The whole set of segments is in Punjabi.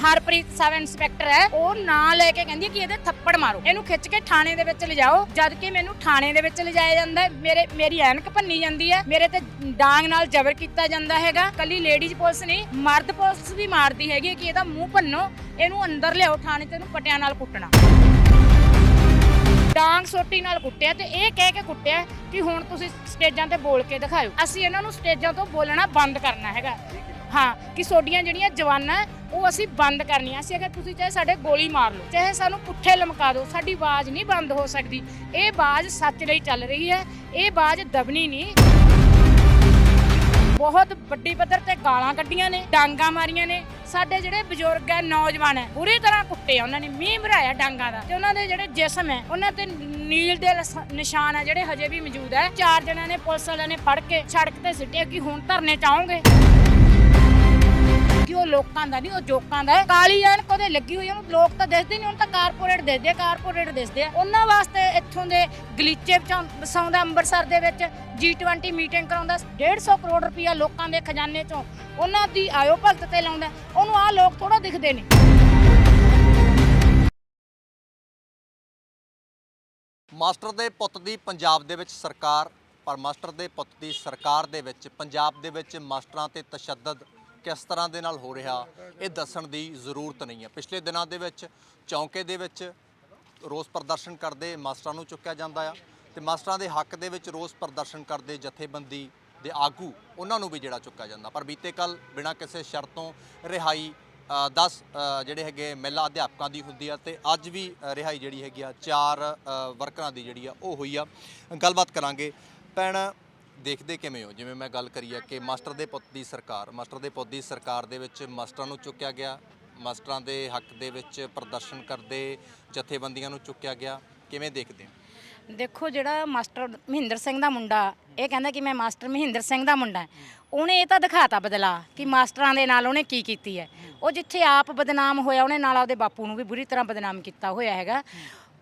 ਹਰਪ੍ਰੀਤ ਸਬ ਇੰਸਪੈਕਟਰ ਹੈ, ਉਹ ਨਾਂ ਲੈ ਕੇ ਕਹਿੰਦੀ ਕਿ ਇਹਦੇ ਥੱਪੜ ਮਾਰੋ। ਇਹਨੂੰ ਖਿੱਚ ਕੇ ਥਾਣੇ ਦੇ ਵਿੱਚ ਲਿਜਾਓ ਜਦ ਕਿ ਮੈਨੂੰ ਥਾਣੇ ਦੇ ਵਿੱਚ ਲਿਜਾਇਆ ਜਾਂਦਾ ਹੈ। ਮੇਰੇ, ਮੇਰੀ ਐਨਕ ਭੰਨੀ ਜਾਂਦੀ ਹੈ। ਮੇਰੇ ਤੇ ਡਾਂਗ ਨਾਲ ਜ਼ਬਰ ਕੀਤਾ ਜਾਂਦਾ ਹੈਗਾ। ਕੱਲੀ ਲੇਡੀਜ਼ ਪੁਲਿਸ ਨਹੀਂ, ਮਰਦ ਪੁਲਿਸ ਵੀ ਮਾਰਦੀ ਹੈਗੀ ਹੈ ਕਿ ਇਹਦਾ ਮੂੰਹ ਭੰਨੋ, ਇਹਨੂੰ ਅੰਦਰ ਲਿਆਓ ਥਾਣੇ ਤੇ, ਇਹਨੂੰ ਪਟਿਆਂ ਨਾਲ ਕੁੱਟਣਾ। ਡਾਂਗ ਸੋਟੀ ਨਾਲ ਕੁੱਟਿਆ ਤੇ ਇਹ ਕਹਿ ਕੇ ਕੁੱਟਿਆ ਕਿ ਹੁਣ ਤੁਸੀਂ ਸਟੇਜਾਂ ਤੇ ਬੋਲ ਕੇ ਦਿਖਾਓ ਅਸੀਂ ਇਹਨਾਂ ਨੂੰ ਸਟੇਜਾਂ ਤੋਂ ਬੋਲਣਾ ਬੰਦ ਕਰਨਾ ਹੈਗਾ। ਹਾਂ, ਕਿ ਤੁਹਾਡੀਆਂ ਜਿਹੜੀਆਂ ਜਵਾਨਾਂ, ਉਹ ਅਸੀਂ ਬੰਦ ਕਰਨੀਆਂ ਸੀ। ਅਗਰ ਤੁਸੀਂ ਚਾਹੇ ਸਾਡੇ ਗੋਲੀ ਮਾਰ ਲਓ, ਚਾਹੇ ਸਾਨੂੰ ਪੁੱਠੇ ਲਮਕਾ ਦਿਓ, ਸਾਡੀ ਆਵਾਜ਼ ਨਹੀਂ ਬੰਦ ਹੋ ਸਕਦੀ। ਇਹ ਆਵਾਜ਼ ਸੱਚ ਲਈ ਚੱਲ ਰਹੀ ਹੈ। ਇਹ ਆਵਾਜ਼ ਦਬਣੀ ਨਹੀਂ। ਬਹੁਤ ਵੱਡੀ ਪੱਧਰ ਤੇ ਗਾਲਾਂ ਕੱਢੀਆਂ ਨੇ, ਡਾਂਗਾ ਮਾਰੀਆਂ ਨੇ। ਸਾਡੇ ਜਿਹੜੇ ਬਜ਼ੁਰਗ ਹੈ, ਨੌਜਵਾਨ ਹੈ, ਬੁਰੀ ਤਰ੍ਹਾਂ ਕੁੱਟੇ ਆ ਉਹਨਾਂ ਨੇ, ਮੀਂਹ ਭਰਾਇਆ ਡਾਂਗਾ ਦਾ। ਤੇ ਉਹਨਾਂ ਦੇ ਜਿਹੜੇ ਜਿਸਮ ਹੈ, ਉਹਨਾਂ ਤੇ ਨੀਲ ਦੇ ਨਿਸ਼ਾਨ ਆ ਜਿਹੜੇ ਹਜੇ ਵੀ ਮੌਜੂਦ ਹੈ। ਚਾਰ ਜਣਿਆਂ ਨੇ ਪੁਲਿਸ ਵਾਲਿਆਂ ਨੇ ਫੜ ਕੇ ਸੜਕ ਤੇ ਸਿੱਟਿਆ ਕਿ ਹੁਣ ਧਰਨੇ ਚਾਹੋਗੇ ਕਿ ਉਹ ਲੋਕਾਂ ਦਾ ਨਹੀਂ ਉਹ ਜੋਕਾਂ ਦਾ ਹੈ। ਕਾਲੀ ਐਨਕ ਉਹਦੇ ਲੱਗੀ ਹੋਈ ਆ, ਉਹਨੂੰ ਲੋਕ ਤਾਂ ਦਿਸਦੇ ਨਹੀਂ ਹੁਣ ਤਾਂ ਕਾਰਪੋਰੇਟ ਦਿਸਦੇ ਆ ਕਾਰਪੋਰੇਟ ਦਿਸਦੇ ਆ। ਉਹਨਾਂ ਵਾਸਤੇ ਇੱਥੋਂ ਦੇ ਗਲੀਚੇ ਵਸਾਉਂਦਾ ਅੰਮ੍ਰਿਤਸਰ ਦੇ ਵਿੱਚ G20 ਮੀਟਿੰਗ ਕਰਾਉਂਦਾ 150 ਕਰੋੜ ਰੁਪਇਆ ਲੋਕਾਂ ਦੇ ਖਜ਼ਾਨੇ ਚੋਂ ਉਹਨਾਂ ਦੀ ਆਇਓ ਭਗਤ ਤੇ ਲਾਉਂਦਾ। ਉਹਨੂੰ ਆ ਲੋਕ ਥੋੜਾ ਦਿਖਦੇ ਨੇ। ਮਾਸਟਰ ਦੇ ਪੁੱਤ ਦੀ ਪੰਜਾਬ ਦੇ ਵਿੱਚ ਸਰਕਾਰ ਪਰ ਮਾਸਟਰ ਦੇ ਪੁੱਤ ਦੀ ਸਰਕਾਰ ਦੇ ਵਿੱਚ ਪੰਜਾਬ ਦੇ ਵਿੱਚ ਮਾਸਟਰਾਂ ਤੇ ਤਸ਼ੱਦਦ ਕਿਸ ਤਰ੍ਹਾਂ ਦੇ ਨਾਲ ਹੋ ਰਿਹਾ, ਇਹ ਦੱਸਣ ਦੀ ਜ਼ਰੂਰਤ ਨਹੀਂ ਹੈ। ਪਿਛਲੇ ਦਿਨਾਂ ਦੇ ਵਿੱਚ, ਚੌਂਕੇ ਦੇ ਵਿੱਚ ਰੋਸ ਪ੍ਰਦਰਸ਼ਨ ਕਰਦੇ ਮਾਸਟਰਾਂ ਨੂੰ ਚੁੱਕਿਆ ਜਾਂਦਾ ਆ ਤੇ ਮਾਸਟਰਾਂ ਦੇ ਹੱਕ ਦੇ ਵਿੱਚ ਰੋਸ ਪ੍ਰਦਰਸ਼ਨ ਕਰਦੇ ਜਥੇਬੰਦੀ ਦੇ ਆਗੂ, ਉਹਨਾਂ ਨੂੰ ਵੀ ਜਿਹੜਾ ਚੁੱਕਿਆ ਜਾਂਦਾ। ਪਰ ਬੀਤੇ ਕੱਲ ਬਿਨਾਂ ਕਿਸੇ ਸ਼ਰਤ ਤੋਂ ਰਿਹਾਈ 10 ਜਿਹੜੇ ਹੈਗੇ ਮਹਿਲਾ ਅਧਿਆਪਕਾਂ ਦੀ ਹੁੰਦੀ ਆ ਤੇ ਅੱਜ ਵੀ ਰਿਹਾਈ ਜਿਹੜੀ ਹੈਗੀ ਆ, ਚਾਰ ਵਰਕਰਾਂ ਦੀ ਜਿਹੜੀ ਆ, ਉਹ ਹੋਈ ਆ। ਗੱਲਬਾਤ ਕਰਾਂਗੇ। ਭੈਣ ਦੇਖਦੇ ਕਿਵੇਂ ਹੋ? ਜਿਵੇਂ ਮੈਂ ਗੱਲ ਕਰੀ ਆ ਕਿ ਮਾਸਟਰ ਦੇ ਪੁੱਤ ਦੀ ਸਰਕਾਰ, ਮਾਸਟਰ ਦੇ ਪੁੱਤ ਦੀ ਸਰਕਾਰ ਦੇ ਵਿੱਚ ਮਾਸਟਰਾਂ ਨੂੰ ਚੁੱਕਿਆ ਗਿਆ, ਮਾਸਟਰਾਂ ਦੇ ਹੱਕ ਦੇ ਵਿੱਚ ਪ੍ਰਦਰਸ਼ਨ ਕਰਦੇ, ਜਥੇਬੰਦੀਆਂ ਨੂੰ ਚੁੱਕਿਆ ਗਿਆ। ਕਿਵੇਂ ਦੇਖਦੇ ਹੋ? ਦੇਖੋ, ਜਿਹੜਾ ਮਾਸਟਰ ਮਹਿੰਦਰ ਸਿੰਘ ਦਾ ਮੁੰਡਾ, ਇਹ ਕਹਿੰਦਾ ਕਿ ਮੈਂ ਮਾਸਟਰ ਮਹਿੰਦਰ ਸਿੰਘ ਦਾ ਮੁੰਡਾ ਹਾਂ। ਉਹਨੇ ਇਹ ਤਾਂ ਦਿਖਾਤਾ ਬਦਲਾ ਕਿ ਮਾਸਟਰਾਂ ਦੇ ਨਾਲ ਉਹਨੇ ਕੀ ਕੀਤੀ ਹੈ। ਉਹ ਜਿੱਥੇ ਆਪ ਬਦਨਾਮ ਹੋਇਆ, ਉਹਨੇ ਨਾਲ ਆਪਦੇ ਬਾਪੂ ਨੂੰ ਵੀ ਬੁਰੀ ਤਰ੍ਹਾਂ ਬਦਨਾਮ ਕੀਤਾ ਹੋਇਆ ਹੈਗਾ।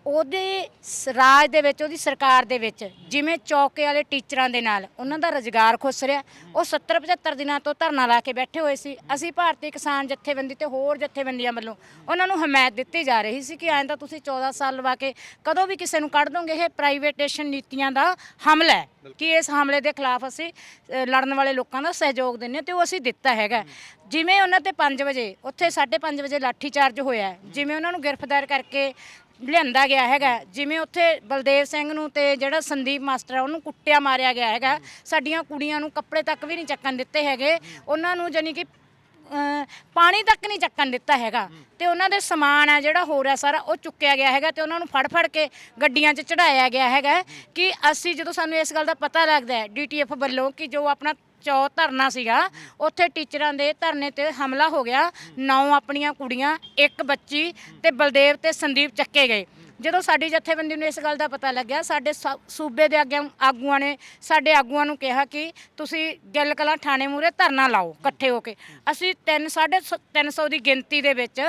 ਉਹਦੇ ਸ- ਰਾਜ ਦੇ ਵਿੱਚ ਉਹਦੀ ਸਰਕਾਰ ਦੇ ਵਿੱਚ ਜਿਵੇਂ ਚੌਕੇ ਵਾਲੇ ਟੀਚਰਾਂ ਦੇ ਨਾਲ ਉਹਨਾਂ ਦਾ ਰੁਜ਼ਗਾਰ ਖੁੱਸ ਰਿਹਾ। ਉਹ 70 75 ਦਿਨਾਂ ਤੋਂ ਧਰਨਾ ਲਾ ਕੇ ਬੈਠੇ ਹੋਏ ਸੀ। ਅਸੀਂ ਭਾਰਤੀ ਕਿਸਾਨ ਜਥੇਬੰਦੀ ਤੇ ਹੋਰ ਜਥੇਬੰਦੀਆਂ ਵੱਲੋਂ ਉਹਨਾਂ ਨੂੰ ਹਮਾਇਤ ਦਿੱਤੀ ਜਾ ਰਹੀ ਸੀ ਕਿ ਐਂ ਤਾਂ ਤੁਸੀਂ 14 ਸਾਲ ਲਵਾ ਕੇ ਕਦੋਂ ਵੀ ਕਿਸੇ ਨੂੰ ਕੱਢ ਦੋਗੇ ਇਹ ਪ੍ਰਾਈਵੇਟੇਸ਼ਨ ਨੀਤੀਆਂ ਦਾ ਹਮਲਾ ਹੈ ਕਿ ਇਸ ਹਮਲੇ ਦੇ ਖਿਲਾਫ ਅਸੀਂ ਅ, ਲੜਨ ਵਾਲੇ ਲੋਕਾਂ ਦਾ ਸਹਿਯੋਗ ਦਿੰਨੇ ਤੇ ਉਹ ਅਸੀਂ ਦਿੱਤਾ ਹੈਗਾ। ਜਿਵੇਂ ਉਹਨਾਂ ਤੇ 5 ਵਜੇ ਉੱਥੇ 5:30 ਵਜੇ ਲਾਠੀਚਾਰਜ ਹੋਇਆ ਹੈ, ਜਿਵੇਂ ਉਹਨਾਂ ਨੂੰ ਗ੍ਰਿਫਤਾਰ ਕਰਕੇ ਲਿਆਂਦਾ ਗਿਆ ਹੈਗਾ। ਜਿਵੇਂ ਉੱਥੇ ਬਲਦੇਵ ਸਿੰਘ ਨੂੰ ਤੇ ਜਿਹੜਾ ਸੰਦੀਪ ਮਾਸਟਰ ਆ ਉਹਨੂੰ ਕੁੱਟਿਆ ਮਾਰਿਆ ਗਿਆ ਹੈਗਾ। ਸਾਡੀਆਂ ਕੁੜੀਆਂ ਨੂੰ ਕੱਪੜੇ ਤੱਕ ਵੀ ਨਹੀਂ ਚੱਕਣ ਦਿੱਤੇ ਹੈਗੇ। ਉਹਨਾਂ ਨੂੰ ਜਾਨੀ ਕਿ ਅਹ, ਪਾਣੀ ਤੱਕ ਨਹੀਂ ਚੱਕਣ ਦਿੱਤਾ ਹੈਗਾ। ਤੇ ਉਹਨਾਂ ਦੇ ਸਮਾਨ ਆ ਜਿਹੜਾ ਹੋਰ ਰਿਹਾ ਸਾਰਾ ਉਹ ਚੁੱਕਿਆ ਗਿਆ ਹੈਗਾ ਤੇ ਉਹਨਾਂ ਨੂੰ ਫੜ ਫੜ ਕੇ ਗੱਡੀਆਂ 'ਚ ਚੜਾਇਆ ਗਿਆ ਹੈਗਾ। ਕਿ ਅਸੀਂ ਜਦੋਂ ਸਾਨੂੰ ਇਸ ਗੱਲ ਦਾ ਪਤਾ ਲੱਗਦਾ ਹੈ ਡੀਟੀਐਫ ਵੱਲੋਂ ਕਿ ਜੋ ਆਪਣਾ ਚੌ ਧਰਨਾ ਸੀਗਾ, ਉੱਥੇ ਟੀਚਰਾਂ ਦੇ ਧਰਨੇ ਤੇ ਹਮਲਾ ਹੋ ਗਿਆ। ਨੌ ਆਪਣੀਆਂ ਕੁੜੀਆਂ, ਇੱਕ ਬੱਚੀ ਤੇ ਬਲਦੇਵ ਤੇ ਸੰਦੀਪ ਚੱਕੇ ਗਏ। ਜਦੋਂ ਸਾਡੀ ਜਥੇਬੰਦੀ ਨੂੰ ਇਸ ਗੱਲ ਦਾ ਪਤਾ ਲੱਗਿਆ, ਸਾਡੇ ਸਾ- ਸੂਬੇ ਦੇ ਅੱਗੇ ਆਗੂਆਂ ਨੇ, ਸਾਡੇ ਆਗੂਆਂ ਨੂੰ ਕਿਹਾ ਕਿ ਤੁਸੀਂ ਗਿੱਲ ਕਲਾਂ ਥਾਣੇ ਮੂਹਰੇ ਧਰਨਾ ਲਾਓ, ਇਕੱਠੇ ਹੋ ਕੇ। ਅਸੀਂ 3 350 ਦੀ ਗਿਣਤੀ ਦੇ ਵਿੱਚ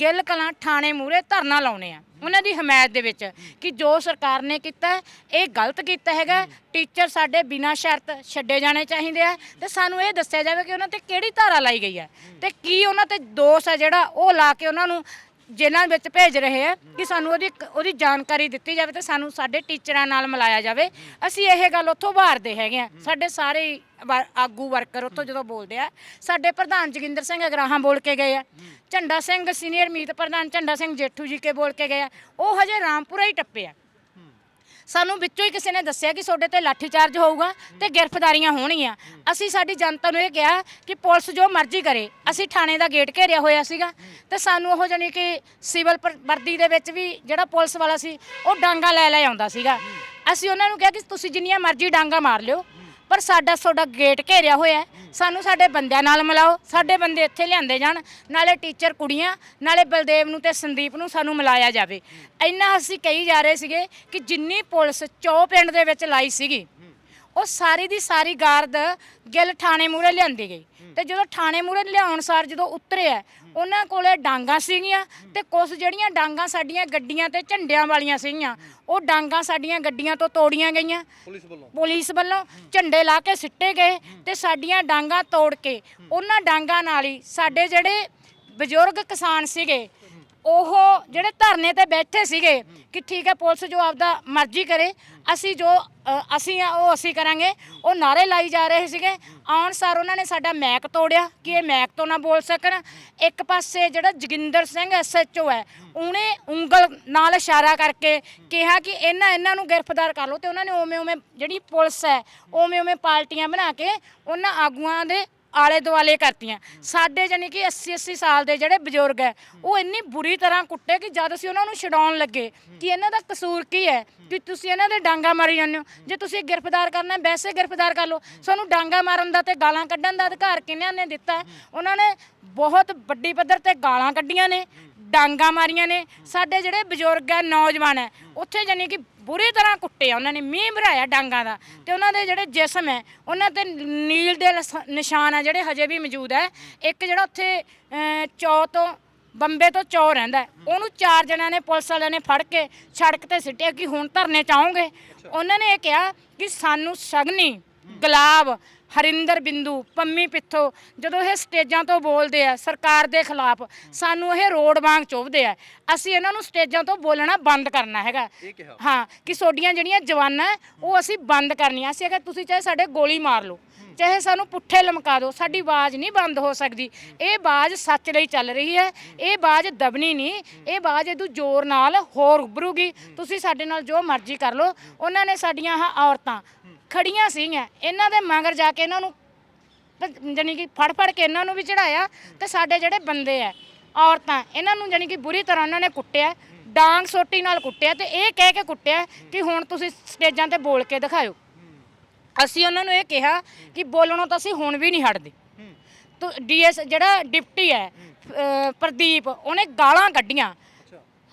ਗਿੱਲ ਕਲਾਂ ਥਾਣੇ ਮੂਹਰੇ ਧਰਨਾ ਲਾਉਨੇ ਆ ਉਹਨਾਂ ਦੀ ਹਮਾਇਤ ਦੇ ਵਿੱਚ ਕਿ ਜੋ ਸਰਕਾਰ ਨੇ ਕੀਤਾ ਹੈ, ਇਹ ਗਲਤ ਕੀਤਾ ਹੈਗਾ ਟੀਚਰ ਸਾਡੇ ਬਿਨਾਂ ਸ਼ਰਤ ਛੱਡੇ ਜਾਣੇ ਚਾਹੀਦੇ ਆ ਤੇ ਸਾਨੂੰ ਇਹ ਦੱਸਿਆ ਜਾਵੇ ਕਿ ਉਹਨਾਂ ਤੇ ਕਿਹੜੀ ਧਾਰਾ ਲਾਈ ਗਈ ਹੈ ਤੇ ਕੀ ਉਹਨਾਂ ਤੇ ਦੋਸ਼ ਹੈ ਜਿਹੜਾ ਉਹ ਲਾ ਕੇ ਉਹਨਾਂ ਨੂੰ ਜੇਲ੍ਹਾਂ ਵਿੱਚ ਭੇਜ ਰਹੇ ਆ ਕਿ ਸਾਨੂੰ ਉਹਦੀ ਉਹਦੀ ਜਾਣਕਾਰੀ ਦਿੱਤੀ ਜਾਵੇ ਤੇ ਸਾਨੂੰ ਸਾਡੇ ਟੀਚਰਾਂ ਨਾਲ ਮਿਲਾਇਆ ਜਾਵੇ। ਅਸੀਂ ਇਹ ਗੱਲ ਉੱਥੋਂ ਬਾਹਰਦੇ ਹੈਗੇ ਆ। ਸਾਡੇ ਸਾਰੇ ਹੀ ਵਰ- ਆਗੂ ਵਰਕਰ ਉੱਥੋਂ ਜਦੋਂ ਬੋਲਦੇ ਆ, ਸਾਡੇ ਪ੍ਰਧਾਨ ਜੋਗਿੰਦਰ ਸਿੰਘ ਅਗਰਾਹਾਂ ਬੋਲ ਕੇ ਗਏ ਆ। ਝੰਡਾ ਸਿੰਘ ਸੀਨੀਅਰ ਮੀਤ ਪ੍ਰਧਾਨ ਝੰਡਾ ਸਿੰਘ ਜੇਠੂ ਜੀ ਕੇ ਬੋਲ ਕੇ ਗਏ ਆ। ਉਹ ਹਜੇ ਰਾਮਪੁਰਾ ਹੀ ਟੱਪੇ ਆ। ਸਾਨੂੰ ਵਿੱਚੋਂ ਹੀ ਕਿਸੇ ਨੇ ਦੱਸਿਆ ਕਿ ਤੁਹਾਡੇ ਤੇ ਲਾਠੀਚਾਰਜ ਹੋਊਗਾ ਤੇ ਗ੍ਰਿਫਤਾਰੀਆਂ ਹੋਣਗੀਆਂ। ਅਸੀਂ ਸਾਡੀ ਜਨਤਾ ਨੂੰ ਇਹ ਕਿਹਾ ਕਿ ਪੁਲਿਸ ਜੋ ਮਰਜ਼ੀ ਕਰੇ, ਅਸੀਂ ਥਾਣੇ ਦਾ ਗੇਟ ਘੇਰਿਆ ਹੋਇਆ ਸੀਗਾ ਤੇ ਸਾਨੂੰ ਉਹ ਜਾਨੀ ਕਿ ਸਿਵਲ ਪਰ- ਵਰਦੀ ਦੇ ਵਿੱਚ ਵੀ ਜਿਹੜਾ ਪੁਲਿਸ ਵਾਲਾ ਸੀ, ਉਹ ਡਾਂਗਾ ਲੈ ਲੈ ਆਉਂਦਾ ਸੀਗਾ। ਅਸੀਂ ਉਹਨਾਂ ਨੂੰ ਕਿਹਾ ਕਿ ਤੁਸੀਂ ਜਿੰਨੀਆਂ ਮਰਜ਼ੀ ਡਾਂਗਾ ਮਾਰ ਲਿਓ ਪਰ ਸਾਡਾ ਤੁਹਾਡਾ ਗੇਟ ਘੇਰਿਆ ਹੋਇਆ ਹੈ। ਸਾਨੂੰ ਸਾਡੇ ਬੰਦਿਆਂ ਨਾਲ ਮਿਲਾਓ, ਸਾਡੇ ਬੰਦੇ ਇੱਥੇ ਲਿਆਂਦੇ ਜਾਣ, ਨਾਲੇ ਟੀਚਰ ਕੁੜੀਆਂ, ਨਾਲੇ ਬਲਦੇਵ ਨੂੰ ਤੇ ਸੰਦੀਪ ਨੂੰ ਸਾਨੂੰ ਮਿਲਾਇਆ ਜਾਵੇ ਇੰਨਾ ਅਸੀਂ ਕਹੀ ਜਾ ਰਹੇ ਸੀਗੇ ਕਿ ਜਿੰਨੀ ਪੁਲਿਸ ਚੌ ਪਿੰਡ ਦੇ ਵਿੱਚ ਲਾਈ ਸੀਗੀ ਉਹ ਸਾਰੀ ਦੀ ਸਾਰੀ ਗਾਰਦ ਗਿੱਲ ਥਾਣੇ ਮੂਰੇ ਲਿਆਂਦੀ ਗਈ। ਤੇ ਜਦੋਂ ਥਾਣੇ ਮੂਰੇ ਲਿਆਉਣ ਸਾਰ ਜਦੋਂ ਉਤਰਿਆ ਉਹਨਾਂ ਕੋਲੇ ਡਾਂਗਾ ਸੀਗੀਆਂ ਤੇ ਕੁਝ ਜਿਹੜੀਆਂ ਡਾਂਗਾ ਸਾਡੀਆਂ ਗੱਡੀਆਂ ਤੇ ਝੰਡਿਆਂ ਵਾਲੀਆਂ ਸੀਗੀਆਂ ਉਹ ਡਾਂਗਾ ਸਾਡੀਆਂ ਗੱਡੀਆਂ ਤੋਂ ਤੋੜੀਆਂ ਗਈਆਂ। ਪੁਲਿਸ ਵੱਲੋਂ? ਪੁਲਿਸ ਵੱਲੋਂ ਝੰਡੇ ਲਾ ਕੇ ਸਿੱਟੇ ਗਏ ਤੇ ਸਾਡੀਆਂ ਡਾਂਗਾ ਤੋੜ ਕੇ ਉਹਨਾਂ ਡਾਂਗਾ ਨਾਲ ਹੀ ਸਾਡੇ ਜਿਹੜੇ ਬਜ਼ੁਰਗ ਕਿਸਾਨ ਸੀਗੇ ਉਹ ਜਿਹੜੇ ਧਰਨੇ ਤੇ ਬੈਠੇ ਸੀਗੇ ਕਿ ਠੀਕ ਹੈ ਪੁਲਿਸ ਜੋ ਆਪਦਾ ਮਰਜ਼ੀ ਕਰੇ ਅਸੀਂ ਜੋ ਅ, ਅਸੀਂ ਆ ਉਹ ਅਸੀਂ ਕਰਾਂਗੇ। ਉਹ ਨਾਰੇ ਲਾਈ ਜਾ ਰਹੇ ਸੀਗੇ। ਆਉਣ ਸਾਰ ਉਹਨਾਂ ਨੇ ਸਾਡਾ ਮੈਕ ਤੋੜਿਆ ਕਿ ਇਹ ਮੈਕ ਤੋਂ ਨਾ ਬੋਲ ਸਕਣ। ਇੱਕ ਪਾਸੇ ਜਿਹੜਾ ਜੋਗਿੰਦਰ ਸਿੰਘ ਐਸਐਚਓ ਹੈ ਉਹਨੇ ਉਂਗਲ ਨਾਲ ਇਸ਼ਾਰਾ ਕਰਕੇ ਕਿਹਾ ਕਿ ਇਹਨਾਂ ਇਹਨਾਂ ਨੂੰ ਗ੍ਰਿਫਤਾਰ ਕਰ ਲਓ ਤੇ ਉਹਨਾਂ ਨੇ ਉਵੇਂ ਉਵੇਂ ਜਿਹੜੀ ਪੁਲਿਸ ਹੈ ਉਵੇਂ ਉਵੇਂ ਪਾਰਟੀਆਂ ਬਣਾ ਕੇ ਉਹਨਾਂ ਆਗੂਆਂ ਦੇ ਆਲੇ ਦੁਆਲੇ ਕਰਤੀਆਂ। ਸਾਡੇ ਜਾਨੀ ਕਿ 80 80 ਸਾਲ ਦੇ ਜਿਹੜੇ ਬਜ਼ੁਰਗ ਹੈ ਉਹ ਇੰਨੀ ਬੁਰੀ ਤਰ੍ਹਾਂ ਕੁੱਟੇ ਕਿ ਜਦ ਅਸੀਂ ਉਹਨਾਂ ਨੂੰ ਛਡਾਉਣ ਲੱਗੇ ਕਿ ਇਹਨਾਂ ਦਾ ਕਸੂਰ ਕੀ ਹੈ ਕਿ ਤੁਸੀਂ ਇਹਨਾਂ ਦੇ ਡਾਂਗਾ ਮਾਰੀ ਜਾਂਦੇ ਹੋ। ਜੇ ਤੁਸੀਂ ਗ੍ਰਿਫਤਾਰ ਕਰਨਾ ਵੈਸੇ ਗ੍ਰਿਫਤਾਰ ਕਰ ਲਓ। ਸਾਨੂੰ ਡਾਂਗਾ ਮਾਰਨ ਦਾ ਤੇ ਗਾਲਾਂ ਕੱਢਣ ਦਾ ਅਧਿਕਾਰ ਕਿਹਨਾਂ ਨੇ ਦਿੱਤਾ? ਉਹਨਾਂ ਨੇ ਬਹੁਤ ਵੱਡੀ ਪੱਧਰ ਤੇ ਗਾਲਾਂ ਕੱਢੀਆਂ ਨੇ। ਡਾਂਗਾ ਮਾਰੀਆਂ ਨੇ। ਸਾਡੇ ਜਿਹੜੇ ਬਜ਼ੁਰਗ ਹੈ ਨੌਜਵਾਨ ਹੈ ਉੱਥੇ ਜਾਨੀ ਕਿ ਬੁਰੀ ਤਰ੍ਹਾਂ ਕੁੱਟੇ ਆ ਉਹਨਾਂ ਨੇ ਮੀਂਹ ਭਰਾਇਆ ਡਾਂਗਾ ਦਾ। ਤੇ ਉਹਨਾਂ ਦੇ ਜਿਹੜੇ ਜਿਸਮ ਹੈ ਉਹਨਾਂ ਤੇ ਨੀਲ ਦੇ ਲਸ- ਨਿਸ਼ਾਨ ਆ ਜਿਹੜੇ ਹਜੇ ਵੀ ਮੌਜੂਦ ਹੈ। ਇੱਕ ਜਿਹੜਾ ਉੱਥੇ ਅਹ, ਚੌ ਤੋਂ ਬੰਬੇ ਤੋਂ ਚੌ ਰਹਿੰਦਾ ਹੈ, ਉਹਨੂੰ ਚਾਰ ਜਣਿਆਂ ਨੇ ਪੁਲਿਸ ਵਾਲਿਆਂ ਨੇ ਫੜ ਕੇ ਸੜਕ ਤੇ ਸਿੱਟਿਆ ਕਿ ਹੁਣ ਧਰਨੇ ਚਾਹੋਗੇ ਉਹਨਾਂ ਨੇ ਇਹ ਕਿਹਾ ਕਿ ਸਾਨੂੰ ਸਗਨੀ ਗੁਲਾਬ ਹਰਿੰਦਰ ਬਿੰਦੂ ਪੰਮੀ ਪਿੱਥੋ ਜਦੋਂ ਇਹ ਸਟੇਜਾਂ ਤੋਂ ਬੋਲਦੇ ਆ ਸਰਕਾਰ ਦੇ ਖਿਲਾਫ ਸਾਨੂੰ ਇਹ ਰੋਡ ਵਾਂਗ ਚੁੱਭਦੇ ਆ। ਅਸੀਂ ਇਹਨਾਂ ਨੂੰ ਸਟੇਜਾਂ ਤੋਂ ਬੋਲਣਾ ਬੰਦ ਕਰਨਾ ਹੈਗਾ। ਹਾਂ ਕਿ ਤੁਹਾਡੀਆਂ ਜਿਹੜੀਆਂ ਜਵਾਨਾਂ ਉਹ ਅਸੀਂ ਬੰਦ ਕਰਨੀਆਂ। ਅਸੀਂ ਅਗਰ ਤੁਸੀਂ ਚਾਹੇ ਸਾਡੇ ਗੋਲੀ ਮਾਰ ਲਓ ਚਾਹੇ ਸਾਨੂੰ ਪੁੱਠੇ ਲਮਕਾ ਦਿਓ ਸਾਡੀ ਆਵਾਜ਼ ਨਹੀਂ ਬੰਦ ਹੋ ਸਕਦੀ। ਇਹ ਆਵਾਜ਼ ਸੱਚ ਲਈ ਚੱਲ ਰਹੀ ਹੈ। ਇਹ ਆਵਾਜ਼ ਦਬਣੀ ਨਹੀਂ। ਇਹ ਆਵਾਜ਼ ਇਹਦੂ ਜ਼ੋਰ ਨਾਲ ਹੋਰ ਉੱਭਰੂਗੀ। ਤੁਸੀਂ ਸਾਡੇ ਨਾਲ ਜੋ ਮਰਜ਼ੀ ਕਰ ਲਓ। ਉਹਨਾਂ ਨੇ ਸਾਡੀਆਂ ਆਹ ਔਰਤਾਂ ਖੜੀਆਂ ਸੀਗੀਆਂ। ਇਹਨਾਂ ਦੇ ਮਗਰ ਜਾ ਕੇ ਇਹਨਾਂ ਨੂੰ ਤੇ ਜਾਣੀ ਕਿ ਫੜ ਫੜ ਕੇ ਇਹਨਾਂ ਨੂੰ ਵੀ ਚੜਾਇਆ ਤੇ ਸਾਡੇ ਜਿਹੜੇ ਬੰਦੇ ਆ ਔਰਤਾਂ ਇਹਨਾਂ ਨੂੰ ਜਾਣੀ ਕਿ ਬੁਰੀ ਤਰ੍ਹਾਂ ਉਹਨਾਂ ਨੇ ਕੁੱਟਿਆ ਡਾਂਗ ਸੋਟੀ ਨਾਲ ਕੁੱਟਿਆ ਤੇ ਇਹ ਕਹਿ ਕੇ ਕੁੱਟਿਆ ਕਿ ਹੁਣ ਤੁਸੀਂ ਸਟੇਜਾਂ ਤੇ ਬੋਲ ਕੇ ਦਿਖਾਇਓ। ਅਸੀਂ ਉਹਨਾਂ ਨੂੰ ਇਹ ਕਿਹਾ ਕਿ ਬੋਲਣੋਂ ਤਾਂ ਅਸੀਂ ਹੁਣ ਵੀ ਨਹੀਂ ਹਟਦੇ। ਤੋ ਡੀਐਸ ਜਿਹੜਾ ਡਿਪਟੀ ਹੈ ਅਹ ਪ੍ਰਦੀਪ ਉਹਨੇ ਗਾਲਾਂ ਕੱਢੀਆਂ।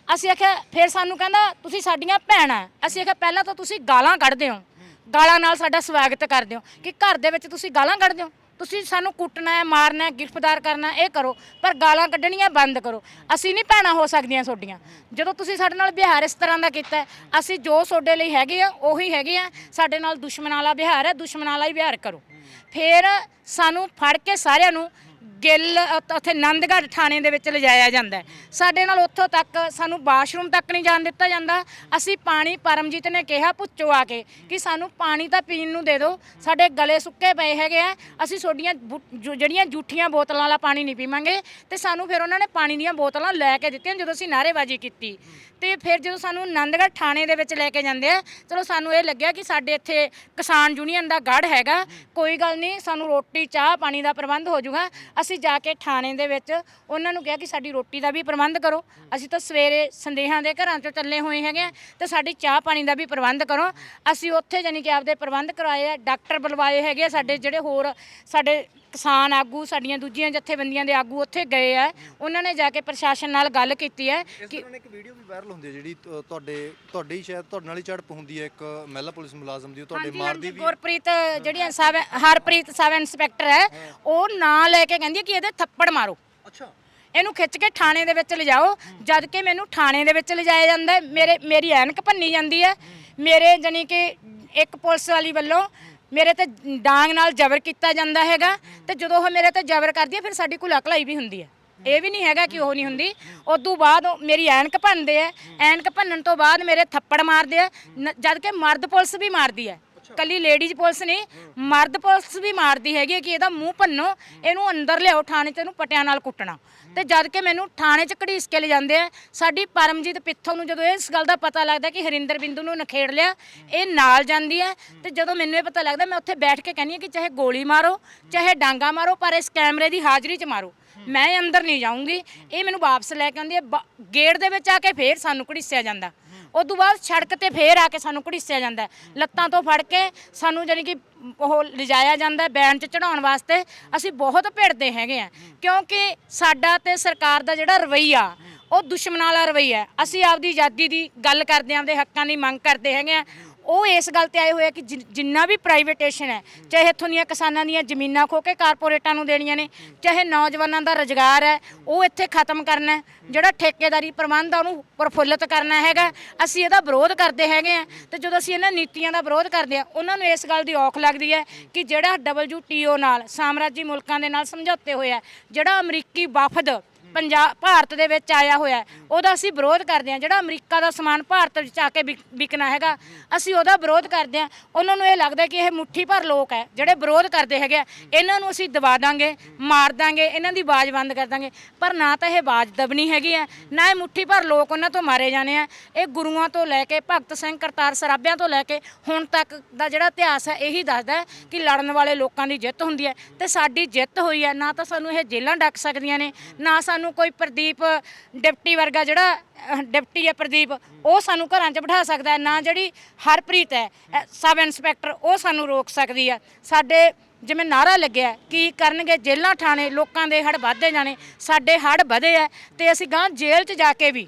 ਅਸੀਂ ਆਖਿਆ ਫਿਰ ਸਾਨੂੰ ਕਹਿੰਦਾ ਤੁਸੀਂ ਸਾਡੀਆਂ ਭੈਣਾਂ ਹੈ। ਅਸੀਂ ਆਖਿਆ ਪਹਿਲਾਂ ਤਾਂ ਤੁਸੀਂ ਗਾਲਾਂ ਕੱਢਦੇ ਹੋ। ਗਾਲਾਂ ਨਾਲ ਸਾਡਾ ਸਵਾਗਤ ਕਰਦੇ ਹੋ ਕਿ ਘਰ ਦੇ ਵਿੱਚ ਤੁਸੀਂ ਗਾਲਾਂ ਕੱਢਦੇ ਹੋ। ਤੁਸੀਂ ਸਾਨੂੰ ਕੁੱਟਣਾ ਹੈ ਮਾਰਨਾ ਹੈ ਗ੍ਰਿਫਤਾਰ ਕਰਨਾ ਹੈ, ਇਹ ਕਰੋ ਪਰ ਗਾਲਾਂ ਕੱਢਣੀਆਂ ਬੰਦ ਕਰੋ। ਅਸੀਂ ਨਹੀਂ ਭੈਣਾਂ ਹੋ ਸਕਦੀਆਂ ਤੁਹਾਡੀਆਂ। ਜਦੋਂ ਤੁਸੀਂ ਸਾਡੇ ਨਾਲ ਵਿਹਾਰ ਇਸ ਤਰ੍ਹਾਂ ਦਾ ਕੀਤਾ ਹੈ, ਅਸੀਂ ਜੋ ਤੁਹਾਡੇ ਲਈ ਹੈਗੇ ਆ ਉਹੀ ਹੈਗੇ ਆ। ਸਾਡੇ ਨਾਲ ਦੁਸ਼ਮਣ ਵਾਲਾ ਵਿਹਾਰ ਹੈ ਦੁਸ਼ਮਣ ਵਾਲਾ ਹੀ ਵਿਹਾਰ ਕਰੋ। ਫਿਰ ਸਾਨੂੰ ਫੜ ਕੇ ਸਾਰਿਆਂ ਨੂੰ ਗਿੱਲ ਉੱਥੇ- ਉੱਥੇ ਨੰਦਗੜ੍ਹ ਥਾਣੇ ਦੇ ਵਿੱਚ ਲਿਜਾਇਆ ਜਾਂਦਾ ਹੈ। ਸਾਡੇ ਨਾਲ ਉੱਥੋਂ ਤੱਕ ਸਾਨੂੰ ਬਾਥਰੂਮ ਤੱਕ ਨਹੀਂ ਜਾਣ ਦਿੱਤਾ ਜਾਂਦਾ। ਅਸੀਂ ਪਾਣੀ ਪਰਮਜੀਤ ਨੇ ਕਿਹਾ, ਪੁੱਛੋ ਆ ਕੇ ਕਿ ਸਾਨੂੰ ਪਾਣੀ ਤਾਂ ਪੀਣ ਨੂੰ ਦੇ ਦਿਓ। ਸਾਡੇ ਗਲੇ ਸੁੱਕੇ ਪਏ ਹੈਗੇ ਆ। ਅਸੀਂ ਤੁਹਾਡੀਆਂ ਬੁ- ਜੋ- ਜਿਹੜੀਆਂ ਜੂਠੀਆਂ ਬੋਤਲਾਂ ਵਾਲਾ ਪਾਣੀ ਨਹੀਂ ਪੀਵਾਂਗੇ ਤੇ ਸਾਨੂੰ ਫਿਰ ਉਹਨਾਂ ਨੇ ਪਾਣੀ ਦੀਆਂ ਬੋਤਲਾਂ ਲੈ ਕੇ ਦਿੱਤੀਆਂ ਜਦੋਂ ਅਸੀਂ ਨਾਅਰੇਬਾਜ਼ੀ ਕੀਤੀ। ਤੇ ਫਿਰ ਜਦੋਂ ਸਾਨੂੰ ਨੰਦਗੜ੍ਹ ਥਾਣੇ ਦੇ ਵਿੱਚ ਲੈ ਕੇ ਜਾਂਦੇ ਆ, ਚਲੋ ਸਾਨੂੰ ਇਹ ਲੱਗਿਆ ਕਿ ਸਾਡੇ ਇੱਥੇ ਕਿਸਾਨ ਯੂਨੀਅਨ ਦਾ ਗੜ ਹੈਗਾ। ਕੋਈ ਗੱਲ ਨਹੀਂ, ਸਾਨੂੰ ਰੋਟੀ, ਚਾਹ, ਪਾਣੀ ਦਾ ਪ੍ਰਬੰਧ ਹੋ ਜਾਊਗਾ। ਅਸੀਂ ਜਾ ਕੇ ਥਾਣੇ ਦੇ ਵਿੱਚ ਉਹਨਾਂ ਨੂੰ ਕਿਹਾ ਕਿ ਸਾਡੀ ਰੋਟੀ ਦਾ ਵੀ ਪ੍ਰਬੰਧ ਕਰੋ। ਅਸੀਂ ਤਾਂ ਸਵੇਰੇ ਸੰਦੇਹਾਂ ਦੇ ਘਰਾਂ ਚੋਂ ਚੱਲੇ ਹੋਏ ਹੈਗੇ ਆ ਤੇ ਸਾਡੀ ਚਾਹ ਪਾਣੀ ਦਾ ਵੀ ਪ੍ਰਬੰਧ ਕਰੋ। ਅਸੀਂ ਉੱਥੇ ਜਾਨੀ ਕਿ ਆਪਦੇ ਪ੍ਰਬੰਧ ਕਰਵਾਏ ਆ, ਡਾਕਟਰ ਬੁਲਵਾਏ ਹੈਗੇ ਆ ਸਾਡੇ ਜਿਹੜੇ ਹੋਰ ਸਾਡੇ ਕਿਸਾਨ ਆਗੂ ਸਾਡੀਆਂ ਦੂਜੀਆਂ ਜਥੇਬੰਦੀਆਂ ਦੇ ਆਗੂ ਉੱਥੇ ਗਏ ਆ। ਉਹਨਾਂ ਨੇ ਜਾ ਕੇ ਪ੍ਰਸ਼ਾਸਨ ਨਾਲ ਗੱਲ ਕੀਤੀ ਹੈ ਇਸ ਕਿ ਤਰ੍ਹਾਂ ਇੱਕ ਵੀਡੀਓ ਵੀ ਵਾਇਰਲ ਹੁੰਦੀ ਹੈ ਜਿਹੜੀ ਤੁ- ਤੁਹਾਡੇ ਤੁਹਾਡੇ ਹੀ ਸ਼ਾਇਦ ਤੁਹਾਡੇ ਨਾਲ ਹੀ ਝੜਪ ਹੁੰਦੀ ਹੈ ਇੱਕ ਮਹਿਲਾ ਪੁਲਿਸ ਮੁਲਾਜ਼ਮ ਦੀ ਉਹ ਤੁਹਾਡੇ ਹਾਂਜੀ, ਮਾਰਦੀ ਹਾਂਜੀ, ਵੀ ਗੁਰਪ੍ਰੀਤ ਜਿਹੜੀ ਸਬ ਹਰਪ੍ਰੀਤ ਸਬ ਇੰਸਪੈਕਟਰ ਹੈ ਉਹ ਨਾਂ ਲੈ ਕੇ ਕਹਿੰਦੀ ਹੈ ਕਿ ਇਹਦੇ ਥੱਪੜ ਮਾਰੋ। ਅੱਛਾ। ਇਹਨੂੰ ਖਿੱਚ ਕੇ ਥਾਣੇ ਦੇ ਵਿੱਚ ਲਿਜਾਓ ਜਦ ਕਿ ਮੈਨੂੰ ਥਾਣੇ ਦੇ ਵਿੱਚ ਲਿਜਾਇਆ ਜਾਂਦਾ ਹੈ। ਮੇਰੇ ਮੇਰੀ ਐਨਕ ਭੰਨੀ ਜਾਂਦੀ ਹੈ। ਮੇਰੇ ਜਾਨੀ ਕਿ ਇੱਕ ਪੁਲਿਸ ਵਾਲੀ ਵੱਲੋਂ ਮੇਰੇ ਤੇ ਡਾਂਗ ਨਾਲ ਜ਼ਬਰ ਕੀਤਾ ਜਾਂਦਾ ਹੈਗਾ ਤੇ ਜਦੋਂ ਉਹ ਮੇਰੇ ਤੇ ਜ਼ਬਰ ਕਰਦੀ ਹੈ, ਫਿਰ ਸਾਡੀ ਕੋਈ ਅਕਲਾਈ ਵੀ ਹੁੰਦੀ ਹੈ। ਇਹ ਵੀ ਨਹੀਂ ਹੈਗਾ ਕਿ ਉਹ ਨਹੀਂ ਹੁੰਦੀ। ਉਦੋਂ ਬਾਅਦ ਉਹ ਮੇਰੀ ਐਨਕ ਭੰਨਦੇ ਆ ਐਨਕ ਭੰਨਣ ਤੋਂ ਬਾਅਦ ਮੇਰੇ ਥੱਪੜ ਮਾਰਦੇ ਆ ਨ- ਜਦ ਕਿ ਮਰਦ ਪੁਲਿਸ ਵੀ ਮਾਰਦੀ ਹੈ। ਕੱਲੀ ਲੇਡੀਜ਼ ਪੁਲਿਸ ਨਹੀਂ, ਮਰਦ ਪੁਲਿਸ ਵੀ ਮਾਰਦੀ ਹੈਗੀ ਹੈ ਕਿ ਇਹਦਾ ਮੂੰਹ ਭੰਨੋ, ਇਹਨੂੰ ਅੰਦਰ ਲਿਆਓ ਥਾਣੇ 'ਚ, ਇਹਨੂੰ ਪਟਿਆਂ ਨਾਲ ਕੁੱਟਣਾ। ਤੇ ਜਦ ਕਿ ਮੈਨੂੰ ਥਾਣੇ 'ਚ ਘੜੀਸ ਕੇ ਲੈ ਜਾਂਦੇ ਆ, ਸਾਡੀ ਪਰਮਜੀਤ ਪਿੱਥੋਂ ਨੂੰ ਜਦੋਂ ਇਸ ਗੱਲ ਦਾ ਪਤਾ ਲੱਗਦਾ ਕਿ ਹਰਿੰਦਰ ਬਿੰਦੂ ਨੂੰ ਨਖੇੜ ਲਿਆ, ਇਹ ਨਾਲ ਜਾਂਦੀ ਹੈ ਤੇ ਜਦੋਂ ਮੈਨੂੰ ਇਹ ਪਤਾ ਲੱਗਦਾ, ਮੈਂ ਉੱਥੇ ਬੈਠ ਕੇ ਕਹਿੰਦੀ ਹਾਂ ਕਿ ਚਾਹੇ ਗੋਲੀ ਮਾਰੋ, ਚਾਹੇ ਡਾਂਗਾ ਮਾਰੋ, ਪਰ ਇਸ ਕੈਮਰੇ ਦੀ ਹਾਜ਼ਰੀ 'ਚ ਮਾਰੋ। ਮੈਂ ਅੰਦਰ ਨਹੀਂ ਜਾਊਂਗੀ। ਇਹ ਮੈਨੂੰ ਵਾਪਸ ਲੈ ਕੇ ਆਉਂਦੀ ਹੈ ਬ- ਗੇਟ ਦੇ ਵਿੱਚ ਆ ਕੇ ਫੇਰ ਸਾਨੂੰ ਘੜੀਸਿਆ ਜਾਂਦਾ। ਉਦੋਂ ਬਾਅਦ ਸੜਕ ਤੇ ਫੇਰ ਆ ਕੇ ਸਾਨੂੰ ਘੜੀਸਿਆ ਜਾਂਦਾ ਹੈ। ਲੱਤਾਂ ਤੋਂ ਫੜ ਕੇ ਸਾਨੂੰ ਜਾਨੀ ਕਿ ਉਹ ਲਿਜਾਇਆ ਜਾਂਦਾ ਹੈ ਬੈਨ 'ਚ ਚੜਾਉਣ ਵਾਸਤੇ ਅਸੀਂ ਬਹੁਤ ਭਿੜਦੇ ਹੈਗੇ ਆ ਕਿਉਂਕਿ ਸਾਡਾ ਤੇ ਸਰਕਾਰ ਦਾ ਜਿਹੜਾ ਰਵਈਆ, ਉਹ ਦੁਸ਼ਮਣਾਂ ਵਾਲਾ ਰਵਈਆ ਹੈ। ਅਸੀਂ ਆਪਦੀ ਆਜ਼ਾਦੀ ਦੀ ਗੱਲ ਕਰਦੇ ਆਂ ਆਪਦੇ ਹੱਕਾਂ ਦੀ ਮੰਗ ਕਰਦੇ ਹੈਗੇ ਆ ਉਹ ਇਸ ਗੱਲ ਤੇ ਆਏ ਹੋਏ ਆ ਕਿ ਜਿ- ਜਿੰਨਾ ਵੀ ਪ੍ਰਾਈਵੇਟੇਸ਼ਨ ਹੈ, ਚਾਹੇ ਇੱਥੋਂ ਦੀਆਂ ਕਿਸਾਨਾਂ ਦੀਆਂ ਜ਼ਮੀਨਾਂ ਖੋ ਕੇ ਕਾਰਪੋਰੇਟਾਂ ਨੂੰ ਦੇਣੀਆਂ ਨੇ, ਚਾਹੇ ਨੌਜਵਾਨਾਂ ਦਾ ਰੁਜ਼ਗਾਰ ਹੈ, ਉਹ ਇੱਥੇ ਖਤਮ ਕਰਨਾ ਹੈ। ਜਿਹੜਾ ਠੇਕੇਦਾਰੀ ਪ੍ਰਬੰਧ ਆ, ਉਹਨੂੰ ਪ੍ਰਫੁੱਲਤ ਕਰਨਾ ਹੈਗਾ ਅਸੀਂ ਇਹਦਾ ਵਿਰੋਧ ਕਰਦੇ ਹੈਗੇ ਆ ਤੇ ਜਦੋਂ ਅਸੀਂ ਇਹਨਾਂ ਨੀਤੀਆਂ ਦਾ ਵਿਰੋਧ ਕਰਦੇ ਆ, ਉਹਨਾਂ ਨੂੰ ਇਸ ਗੱਲ ਦੀ ਔਖ ਲੱਗਦੀ ਹੈ ਕਿ ਜਿਹੜਾ WTO ਨਾਲ, ਸਾਮਰਾਜੀ ਮੁਲਕਾਂ ਦੇ ਨਾਲ ਸਮਝੌਤੇ ਹੋਏ ਆ, ਜਿਹੜਾ ਅਮਰੀਕੀ ਵਫਦ ਪੰਜਾਬ ਭਾਰਤ ਦੇ ਵਿੱਚ ਆਇਆ ਹੋਇਆ ਹੈ, ਉਹਦਾ ਅਸੀਂ ਵਿਰੋਧ ਕਰਦੇ ਹਾਂ। ਜਿਹੜਾ ਅਮਰੀਕਾ ਦਾ ਸਮਾਨ ਭਾਰਤ ਵਿੱਚ ਆ ਕੇ ਵਿਕ- ਵਿਕਣਾ ਹੈਗਾ ਅਸੀਂ ਉਹਦਾ ਵਿਰੋਧ ਕਰਦੇ ਹਾਂ। ਉਹਨਾਂ ਨੂੰ ਇਹ ਲੱਗਦਾ ਕਿ ਇਹ ਮੁੱਠੀ ਭਰ ਲੋਕ ਹੈ ਜਿਹੜੇ ਵਿਰੋਧ ਕਰਦੇ ਹੈਗੇ ਆ। ਇਹਨਾਂ ਨੂੰ ਅਸੀਂ ਦਬਾ ਦਾਂਗੇ ਮਾਰ ਦਾਂਗੇ ਇਹਨਾਂ ਦੀ ਆਵਾਜ਼ ਬੰਦ ਕਰ ਦਾਂਗੇ। ਪਰ ਨਾ ਤਾਂ ਇਹ ਆਵਾਜ਼ ਦਬਣੀ ਹੈਗੀ ਹੈ ਨਾ ਇਹ ਮੁੱਠੀ ਭਰ ਲੋਕ ਉਹਨਾਂ ਤੋਂ ਮਾਰੇ ਜਾਣੇ ਆ। ਇਹ ਗੁਰੂਆਂ ਤੋਂ ਲੈ ਕੇ ਭਗਤ ਸਿੰਘ ਕਰਤਾਰ ਸਰਾਭਿਆਂ ਤੋਂ ਲੈ ਕੇ ਹੁਣ ਤੱਕ ਦਾ ਜਿਹੜਾ ਇਤਿਹਾਸ ਹੈ ਇਹੀ ਦੱਸਦਾ ਹੈ ਕਿ ਲੜਨ ਵਾਲੇ ਲੋਕਾਂ ਦੀ ਜਿੱਤ ਹੁੰਦੀ ਹੈ। ਤੇ ਸਾਡੀ ਜਿੱਤ ਹੋਈ ਹੈ। ਨਾ ਤਾਂ ਸਾਨੂੰ ਇਹ ਜੇਲ੍ਹਾਂ ਡੱਕ ਸਕਦੀਆਂ ਨੇ ਨਾ ਸਾਨੂੰ ਕੋਈ ਪ੍ਰਦੀਪ ਡਿਪਟੀ ਵਰਗਾ ਜਿਹੜਾ ਅਹ, ਡਿਪਟੀ ਹੈ ਪ੍ਰਦੀਪ ਉਹ ਸਾਨੂੰ ਘਰਾਂ 'ਚ ਬਿਠਾ ਸਕਦਾ ਹੈ। ਨਾ ਜਿਹੜੀ ਹਰਪ੍ਰੀਤ ਹੈ ਅਹ, ਸਬ ਇੰਸਪੈਕਟਰ ਉਹ ਸਾਨੂੰ ਰੋਕ ਸਕਦੀ ਹੈ। ਸਾਡੇ ਜਿਵੇਂ ਨਾਰਾ ਲੱਗਿਆ ਕਿ ਕਰਨਗੇ ਜੇਲ੍ਹਾਂ ਥਾਣੇ ਲੋਕਾਂ ਦੇ ਹੜ ਵੱਧਦੇ ਜਾਣੇ ਸਾਡੇ ਹੜ ਵਧੇ ਆ ਤੇ ਅਸੀਂ ਗਾਂ ਜੇਲ੍ਹ 'ਚ ਜਾ ਕੇ ਵੀ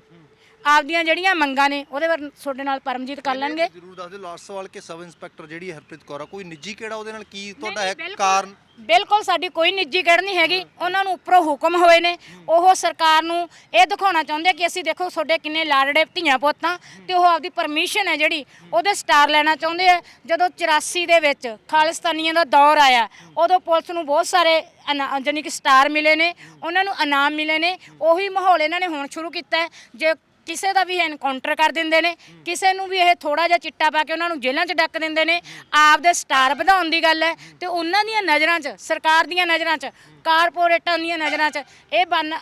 ਆਪਦੀਆਂ ਜਿਹੜੀਆਂ ਮੰਗਾਂ ਨੇ ਉਹਦੇ ਬਾਰੇ ਤੁਹਾਡੇ ਨਾਲ ਪਰਮਜੀਤ ਕਰ ਲੈਣਗੇ। ਜ਼ਰੂਰ ਦੱਸ ਦਿਓ ਲਾਸਟ ਸਵਾਲ ਕਿ ਸਬ ਇੰਸਪੈਕਟਰ ਜਿਹੜੀ ਹਰਪ੍ਰੀਤ ਕੌਰ ਆ ਕੋਈ ਨਿੱਜੀ ਕਿਹੜਾ ਉਹਦੇ ਨਾਲ ਕੀ ਤੁਹਾਡਾ ਹੈ ਬਿਲਕੁਲ- ਕਾਰਨ? ਬਿਲਕੁਲ ਸਾਡੀ ਕੋਈ ਨਿੱਜੀ ਗੜ ਨਹੀਂ ਹੈਗੀ ਉਹਨਾਂ ਨੂੰ ਉੱਪਰੋਂ ਹੁਕਮ ਹੋਏ ਨੇ। ਉਹ ਸਰਕਾਰ ਨੂੰ ਇਹ ਦਿਖਾਉਣਾ ਚਾਹੁੰਦੇ ਆ ਕਿ ਅਸੀਂ ਦੇਖੋ ਤੁਹਾਡੇ ਕਿੰਨੇ ਲਾੜੜੇ ਧੀਆਂ ਪੁੱਤਾਂ ਤੇ ਉਹ ਆਪਦੀ ਪਰਮਿਸ਼ਨ ਹੈ ਜਿਹੜੀ ਉਹਦੇ ਸਟਾਰ ਲੈਣਾ ਚਾਹੁੰਦੇ ਆ। ਜਦੋਂ 84 ਦੇ ਵਿੱਚ ਖਾਲਿਸਤਾਨੀਆਂ ਦਾ ਦੌਰ ਆਇਆ ਉਦੋਂ ਪੁਲਿਸ ਨੂੰ ਬਹੁਤ ਸਾਰੇ ਅਨਾ- ਜਾਣੀ ਕਿ ਸਟਾਰ ਮਿਲੇ ਨੇ ਉਹਨਾਂ ਨੂੰ ਇਨਾਮ ਮਿਲੇ ਨੇ ਉਹੀ ਮਾਹੌਲ ਇਹਨਾਂ ਨੇ ਹੁਣ ਸ਼ੁਰੂ ਕੀਤਾ ਹੈ। ਜੇ ਕਿਸੇ ਦਾ ਵੀ ਐਨਕਾਊਂਟਰ ਕਰ ਦਿੰਦੇ ਨੇ, ਕਿਸੇ ਨੂੰ ਵੀ ਇਹ ਥੋੜਾ ਜਿਹਾ ਚਿੱਟਾ ਪਾ ਕੇ ਉਹਨਾਂ ਨੂੰ ਜੇਲ੍ਹਾਂ 'ਚ ਡੱਕ ਦਿੰਦੇ ਨੇ, ਆਪ ਦੇ ਸਟਾਰ ਵਧਾਉਣ ਦੀ ਗੱਲ ਹੈ ਤੇ ਉਹਨਾਂ ਦੀਆਂ ਨਜ਼ਰਾਂ 'ਚ, ਸਰਕਾਰ ਦੀਆਂ ਨਜ਼ਰਾਂ 'ਚ, ਕਾਰਪੋਰੇਟਾਂ ਦੀਆਂ ਨਜ਼ਰਾਂ 'ਚ ਇਹ ਬਨ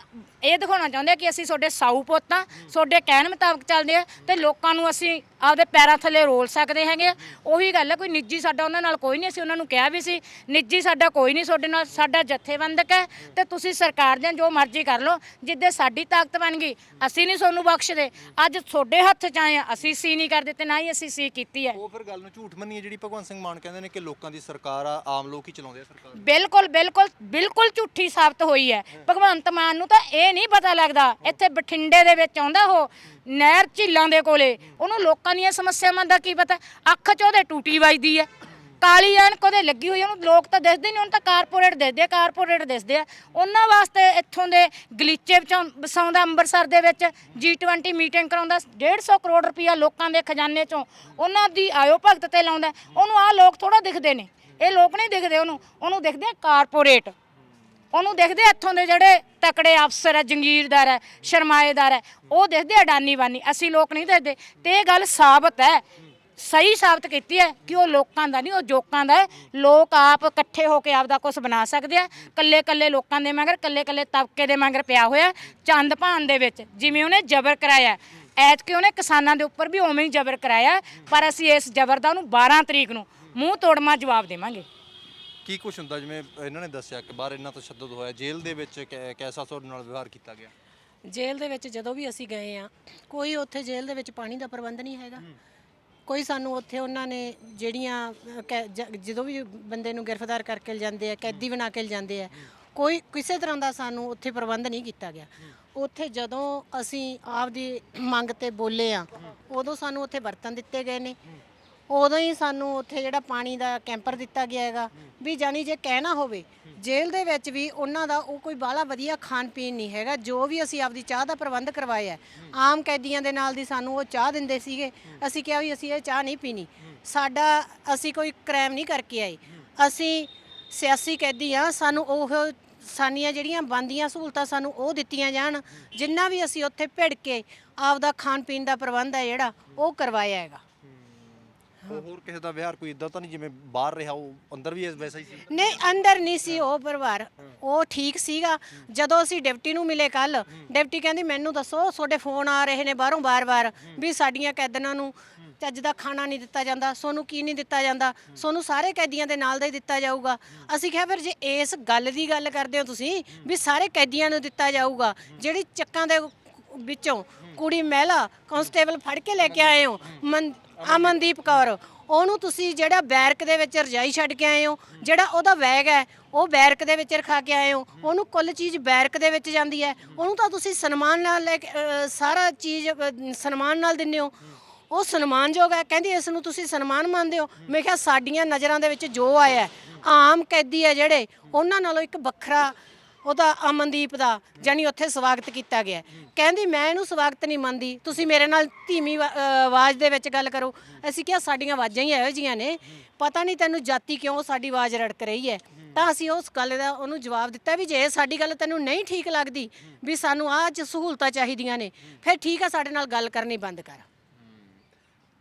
ਇਹ ਦਿਖਾਉਣਾ ਚਾਹੁੰਦੇ ਆ ਕਿ ਅਸੀਂ ਤੁਹਾਡੇ ਸਾਊ ਪੋਤਾਂ ਤੁਹਾਡੇ ਕਹਿਣ ਮੁਤਾਬਕ ਚੱਲਦੇ ਆ ਤੇ ਲੋਕਾਂ ਨੂੰ ਅਸੀਂ ਆਪਦੇ ਪੈਰਾਂ ਥੱਲੇ ਰੋਲ ਸਕਦੇ ਹੈਗੇ ਆ। ਉਹੀ ਗੱਲ ਹੈ ਕੋਈ ਨਿੱਜੀ ਸਾਡਾ ਉਹਨਾਂ ਨਾਲ ਕੋਈ ਨਹੀਂ ਅਸੀਂ ਉਹਨਾਂ ਨੂੰ ਕਿਹਾ ਵੀ ਸੀ ਨਿੱਜੀ ਸਾਡਾ ਕੋਈ ਨਹੀਂ ਤੁਹਾਡੇ ਨਾਲ ਸਾਡਾ ਜਥੇਬੰਦਕ ਹੈ ਤੇ ਤੁਸੀਂ ਸਰਕਾਰ ਦੇ ਜੋ ਮਰਜ਼ੀ ਕਰ ਲਓ ਜਿੱਦੇ ਸਾਡੀ ਤਾਕਤ ਬਣ ਗਈ ਅਸੀਂ ਨਹੀਂ ਤੁਹਾਨੂੰ ਬਖਸ਼ਦੇ। ਅੱਜ ਤੁਹਾਡੇ ਹੱਥ 'ਚ ਆਏ ਆ ਅਸੀਂ ਸੀ ਨਹੀਂ ਕਰਦੇ ਤੇ ਨਾ ਹੀ ਅਸੀਂ ਸੀ ਕੀਤੀ ਹੈ। ਉਹ ਫਿਰ ਗੱਲ ਨੂੰ ਝੂਠ ਮੰਨੀ ਹੈ ਜਿਹੜੀ ਭਗਵੰਤ ਸਿੰਘ ਮਾਨ ਕਹਿੰਦੇ ਨੇ ਕਿ ਲੋਕਾਂ ਦੀ ਸਰਕਾਰ ਆ ਆਮ ਲੋਕ ਹੀ ਚਲਾਉਂਦੇ ਆ ਸਰਕਾਰ। ਬਿਲਕੁਲ ਬਿਲਕੁਲ ਬਿਲਕੁਲ ਝੂਠੀ ਸਾਬਤ ਹੋਈ ਹੈ। ਭਗਵੰਤ ਮਾਨ ਨੂੰ ਤਾਂ ਇਹ ਨਹੀਂ ਪਤਾ ਲੱਗਦਾ ਇੱਥੇ ਬਠਿੰਡੇ ਦੇ ਵਿੱਚ ਆਉਂਦਾ ਉਹ। ਨਹਿਰ ਝੀਲਾਂ ਦੇ ਕੋਲੇ। ਉਹਨੂੰ ਲੋਕਾਂ ਦੀਆਂ ਸਮੱਸਿਆਵਾਂ ਦਾ ਕੀ ਪਤਾ? ਅੱਖ 'ਚ ਉਹਦੇ ਟੂਟੀ ਵੱਜਦੀ ਹੈ। ਕਾਲੀ ਐਨਕ ਉਹਦੇ ਲੱਗੀ ਹੋਈ ਉਹਨੂੰ ਲੋਕ ਤਾਂ ਦਿਸਦੇ ਨਹੀਂ ਉਹਨੂੰ ਤਾਂ ਕਾਰਪੋਰੇਟ ਦਿਸਦੇ ਆ, ਕਾਰਪੋਰੇਟ ਦਿਸਦੇ ਆ। ਉਹਨਾਂ ਵਾਸਤੇ ਇੱਥੋਂ ਦੇ ਗਲੀਚੇ ਵਿੱਚੋਂ ਵਸਾਉਂਦਾ ਅੰਮ੍ਰਿਤਸਰ ਦੇ ਵਿੱਚ G20 ਮੀਟਿੰਗ ਕਰਾਉਂਦਾ 150 ਕਰੋੜ ਰੁਪਇਆ ਲੋਕਾਂ ਦੇ ਖਜ਼ਾਨੇ ਚੋਂ ਉਹਨਾਂ ਦੀ ਆਇਓ ਭਗਤ ਤੇ ਲਾਉਂਦਾ। ਉਹਨੂੰ ਆਹ ਲੋਕ ਥੋੜਾ ਦਿਖਦੇ ਨੇ। ਇਹ ਲੋਕ ਨਹੀਂ ਦਿਖਦੇ ਉਹਨੂੰ। ਉਹਨੂੰ ਦਿਖਦੇ ਆ ਕਾਰਪੋਰੇਟ। ਉਹਨੂੰ ਦੇਖਦੇ ਇੱਥੋਂ ਦੇ ਜਿਹੜੇ ਤਕੜੇ ਅਫਸਰ ਹੈ ਜੰਗੀਰਦਾਰ ਹੈ ਸ਼ਰਮਾਏਦਾਰ ਹੈ ਉਹ ਦੇਖਦੇ ਅਡਾਨੀ ਬਾਨੀ। ਅਸੀਂ ਲੋਕ ਨਹੀਂ ਦੇਖਦੇ। ਤੇ ਇਹ ਗੱਲ ਸਾਬਤ ਹੈ, ਸਹੀ ਸਾਬਤ ਕੀਤੀ ਹੈ ਕਿ ਉਹ ਲੋਕਾਂ ਦਾ ਨਹੀਂ, ਉਹ ਜੋਕਾਂ ਦਾ ਹੈ। ਲੋਕ ਆਪ ਇਕੱਠੇ ਹੋ ਕੇ ਆਪ ਦਾ ਕੁਝ ਬਣਾ ਸਕਦੇ ਆ। ਕੱਲੇ ਕੱਲੇ ਲੋਕਾਂ ਦੇ ਮਗਰ ਕੱਲੇ ਕੱਲੇ ਤਬਕੇ ਦੇ ਮਗਰ ਪਿਆ ਹੋਇਆ, ਚੰਦ ਭਾਨ ਦੇ ਵਿੱਚ, ਜਿਵੇਂ ਉਹਨੇ ਜ਼ਬਰ ਕਰਾਇਆ। ਐਤਕੀ ਉਹਨੇ ਕਿਸਾਨਾਂ ਦੇ ਉੱਪਰ ਵੀ ਉਵੇਂ ਹੀ ਜ਼ਬਰ ਕਰਾਇਆ, ਪਰ ਅਸੀਂ ਇਸ ਜ਼ਬਰ ਦਾ ਉਹਨੂੰ 12 ਤਰੀਕ ਨੂੰ ਮੂੰਹ ਤੋੜਮਾ ਜਵਾਬ ਦੇਵਾਂਗੇ। ਕੀ ਕੁਝ ਹੁੰਦਾ? ਜਿਵੇਂ ਇਹਨਾਂ ਨੇ ਦੱਸਿਆ ਕਿ ਬਾਹਰ ਇੰਨਾ ਤਸ਼ੱਦਦ ਹੋਇਆ ਜੇਲ੍ਹ ਦੇ ਵਿੱਚ ਕੈ- ਕੈਸਾ ਤੁਹਾਡੇ ਨਾਲ ਵਿਵਹਾਰ ਕੀਤਾ ਗਿਆ? ਜੇਲ੍ਹ ਦੇ ਵਿੱਚ ਜਦੋਂ ਵੀ ਅਸੀਂ ਗਏ ਆ ਕੋਈ ਉੱਥੇ ਜੇਲ੍ਹ ਦੇ ਵਿੱਚ ਪਾਣੀ ਦਾ ਪ੍ਰਬੰਧ ਨਹੀਂ ਹੈਗਾ। ਕੋਈ ਸਾਨੂੰ ਉੱਥੇ ਉਹਨਾਂ ਨੇ ਜਿਹੜੀਆਂ ਅ, ਕੈ- ਜ- ਜਦੋਂ ਵੀ ਬੰਦੇ ਨੂੰ ਗ੍ਰਿਫਤਾਰ ਕਰਕੇ ਲਿਜਾਂਦੇ ਆ ਕੈਦੀ ਬਣਾ ਕੇ ਲਿਜਾਂਦੇ ਆ ਕੋਈ ਕਿਸੇ ਤਰ੍ਹਾਂ ਦਾ ਸਾਨੂੰ ਉੱਥੇ ਪ੍ਰਬੰਧ ਨਹੀਂ ਕੀਤਾ ਗਿਆ। ਉੱਥੇ ਜਦੋਂ ਅਸੀਂ ਆਪਦੀ ਮੰਗ ਤੇ ਬੋਲੇ ਆ ਉਦੋਂ ਸਾਨੂੰ ਉੱਥੇ ਬਰਤਨ ਦਿੱਤੇ ਗਏ ਨੇ। ਉਦੋਂ ਹੀ ਸਾਨੂੰ ਉੱਥੇ ਜਿਹੜਾ ਪਾਣੀ ਦਾ ਕੈਂਪਰ ਦਿੱਤਾ ਗਿਆ ਹੈਗਾ, ਵੀ ਜਾਨੀ ਜੇ ਕਹਿਣਾ ਹੋਵੇ, ਜੇਲ੍ਹ ਦੇ ਵਿੱਚ ਵੀ ਉਹਨਾਂ ਦਾ ਉਹ ਕੋਈ ਬਾਹਲਾ ਵਧੀਆ ਖਾਣ ਪੀਣ ਨਹੀਂ ਹੈਗਾ, ਜੋ ਵੀ ਅਸੀਂ ਆਪਦੀ ਚਾਹ ਦਾ ਪ੍ਰਬੰਧ ਕਰਵਾਇਆ ਆਮ ਕੈਦੀਆਂ ਦੇ ਨਾਲ ਦੀ ਸਾਨੂੰ ਉਹ ਚਾਹ ਦਿੰਦੇ ਸੀਗੇ, ਅਸੀਂ ਕਿਹਾ ਵੀ ਅਸੀਂ ਇਹ ਚਾਹ ਨਹੀਂ ਪੀਣੀ। ਸਾਡਾ ਅਸੀਂ ਕੋਈ ਕ੍ਰਾਈਮ ਨਹੀਂ ਕਰਕੇ ਆਏ। ਅਸੀਂ ਸਿਆਸੀ ਕੈਦੀ ਆ ਸਾਨੂੰ ਉਹ ਸਾਨੀਆਂ ਜਿਹੜੀਆਂ ਬੰਦੀਆਂ ਸਹੂਲਤਾਂ ਸਾਨੂੰ ਉਹ ਦਿੱਤੀਆਂ ਜਾਣ, ਜਿੰਨਾ ਵੀ ਅਸੀਂ ਉੱਥੇ ਭਿੜ ਕੇ ਆਪਦਾ ਖਾਣ ਪੀਣ ਦਾ ਪ੍ਰਬੰਧ ਹੈ ਜਿਹੜਾ, ਉਹ ਕਰਵਾਇਆ ਹੈਗਾ। ਉਹ ਹੋਰ ਕਿਸੇ ਦਾ ਵਿਹਾਰ ਕੋਈ ਇਦਾਂ ਤਾਂ ਨਹੀਂ ਜਿਵੇਂ ਬਾਹਰ ਰਿਹਾ ਉਹ ਅੰਦਰ ਵੀ ਵੈਸਾ ਹੀ ਸੀ? ਨਹੀਂ ਅੰਦਰ ਨਹੀਂ ਸੀ ਉਹ ਪਰਿਵਾਰ। ਉਹ ਠੀਕ ਸੀਗਾ। ਜਦੋਂ ਅਸੀਂ ਡਿਪਟੀ ਨੂੰ ਮਿਲੇ ਕੱਲ ਡਿਪਟੀ ਕਹਿੰਦੀ ਮੈਨੂੰ ਦੱਸੋ ਤੁਹਾਡੇ ਫੋਨ ਆ ਰਹੇ ਨੇ ਬਾਹਰੋਂ ਬਾਰ-ਬਾਰ ਵੀ ਸਾਡੀਆਂ ਕੈਦੀਆਂ ਨੂੰ ਚੱਜ ਦਾ ਖਾਣਾ ਨਹੀਂ ਦਿੱਤਾ ਜਾਂਦਾ ਸੋਨੂੰ ਕੀ ਨਹੀਂ ਦਿੱਤਾ ਜਾਂਦਾ ਸੋਨੂੰ ਸਾਰੇ ਕੈਦੀਆਂ ਦੇ ਨਾਲ ਦਾ ਹੀ ਦਿੱਤਾ ਜਾਊਗਾ। ਅਸੀਂ ਕਿਹਾ ਫਿਰ ਜੇ ਇਸ ਗੱਲ ਦੀ ਗੱਲ ਕਰਦੇ ਹੋ ਤੁਸੀਂ ਵੀ ਸਾਰੇ ਕੈਦੀਆਂ ਨੂੰ ਦਿੱਤਾ ਜਾਊਗਾ ਜਿਹੜੀ ਚੱਕਾਂ ਦੇ ਵਿੱਚੋਂ ਕੁੜੀ ਮਹਿਲਾ ਕਾਂਸਟੇਬਲ ਫੜ ਕੇ ਲੈ ਕੇ ਆਏ ਹੋ ਅਮਨਦੀਪ ਕੌਰ ਉਹਨੂੰ ਤੁਸੀਂ ਜਿਹੜਾ ਬੈਰਕ ਦੇ ਵਿੱਚ ਰਜਾਈ ਛੱਡ ਕੇ ਆਏ ਹੋ ਜਿਹੜਾ ਉਹਦਾ ਬੈਗ ਹੈ ਉਹ ਬੈਰਕ ਦੇ ਵਿੱਚ ਰਖਾ ਕੇ ਆਏ ਹੋ ਉਹਨੂੰ ਕੁੱਲ ਚੀਜ਼ ਬੈਰਕ ਦੇ ਵਿੱਚ ਜਾਂਦੀ ਹੈ ਉਹਨੂੰ ਤਾਂ ਤੁਸੀਂ ਸਨਮਾਨ ਨਾਲ ਲੈ ਕੇ ਅ, ਸਾਰਾ ਚੀਜ਼ ਅ, ਸਨਮਾਨ ਨਾਲ ਦਿੰਦੇ ਹੋ। ਉਹ ਸਨਮਾਨਯੋਗ ਹੈ ਕਹਿੰਦੀ ਇਸ ਨੂੰ ਤੁਸੀਂ ਸਨਮਾਨ ਮੰਨਦੇ ਹੋ। ਮੈਂ ਕਿਹਾ ਸਾਡੀਆਂ ਨਜ਼ਰਾਂ ਦੇ ਵਿੱਚ ਜੋ ਆਇਆ ਹੈ, ਆਮ ਕੈਦੀ ਹੈ ਜਿਹੜੇ ਉਹਨਾਂ ਨਾਲੋਂ ਇੱਕ ਵੱਖਰਾ ਉਹਦਾ ਅਮਨਦੀਪ ਦਾ ਜਾਨੀ ਉੱਥੇ ਸਵਾਗਤ ਕੀਤਾ ਗਿਆ। ਕਹਿੰਦੀ ਮੈਂ ਇਹਨੂੰ ਸਵਾਗਤ ਨਹੀਂ ਮੰਨਦੀ। ਤੁਸੀਂ ਮੇਰੇ ਨਾਲ ਧੀਮੀ ਵਾ- ਅ, ਆਵਾਜ਼ ਦੇ ਵਿੱਚ ਗੱਲ ਕਰੋ। ਅਸੀਂ ਕਿਹਾ ਸਾਡੀਆਂ ਆਵਾਜ਼ਾਂ ਹੀ ਇਹੋ ਜੀਆਂ ਨੇ। ਪਤਾ ਨਹੀਂ ਤੈਨੂੰ ਜਾਤੀ ਕਿਉਂ ਸਾਡੀ ਆਵਾਜ਼ ਰੜਕ ਰਹੀ ਹੈ? ਤਾਂ ਅਸੀਂ ਉਸ ਗੱਲ ਦਾ ਉਹਨੂੰ ਜਵਾਬ ਦਿੱਤਾ ਵੀ ਜੇ ਸਾਡੀ ਗੱਲ ਤੈਨੂੰ ਨਹੀਂ ਠੀਕ ਲੱਗਦੀ ਵੀ ਸਾਨੂੰ ਆਹ ਚ ਸਹੂਲਤਾਂ ਚਾਹੀਦੀਆਂ ਨੇ ਫਿਰ ਠੀਕ ਆ ਸਾਡੇ ਨਾਲ ਗੱਲ ਕਰਨੀ ਬੰਦ ਕਰ।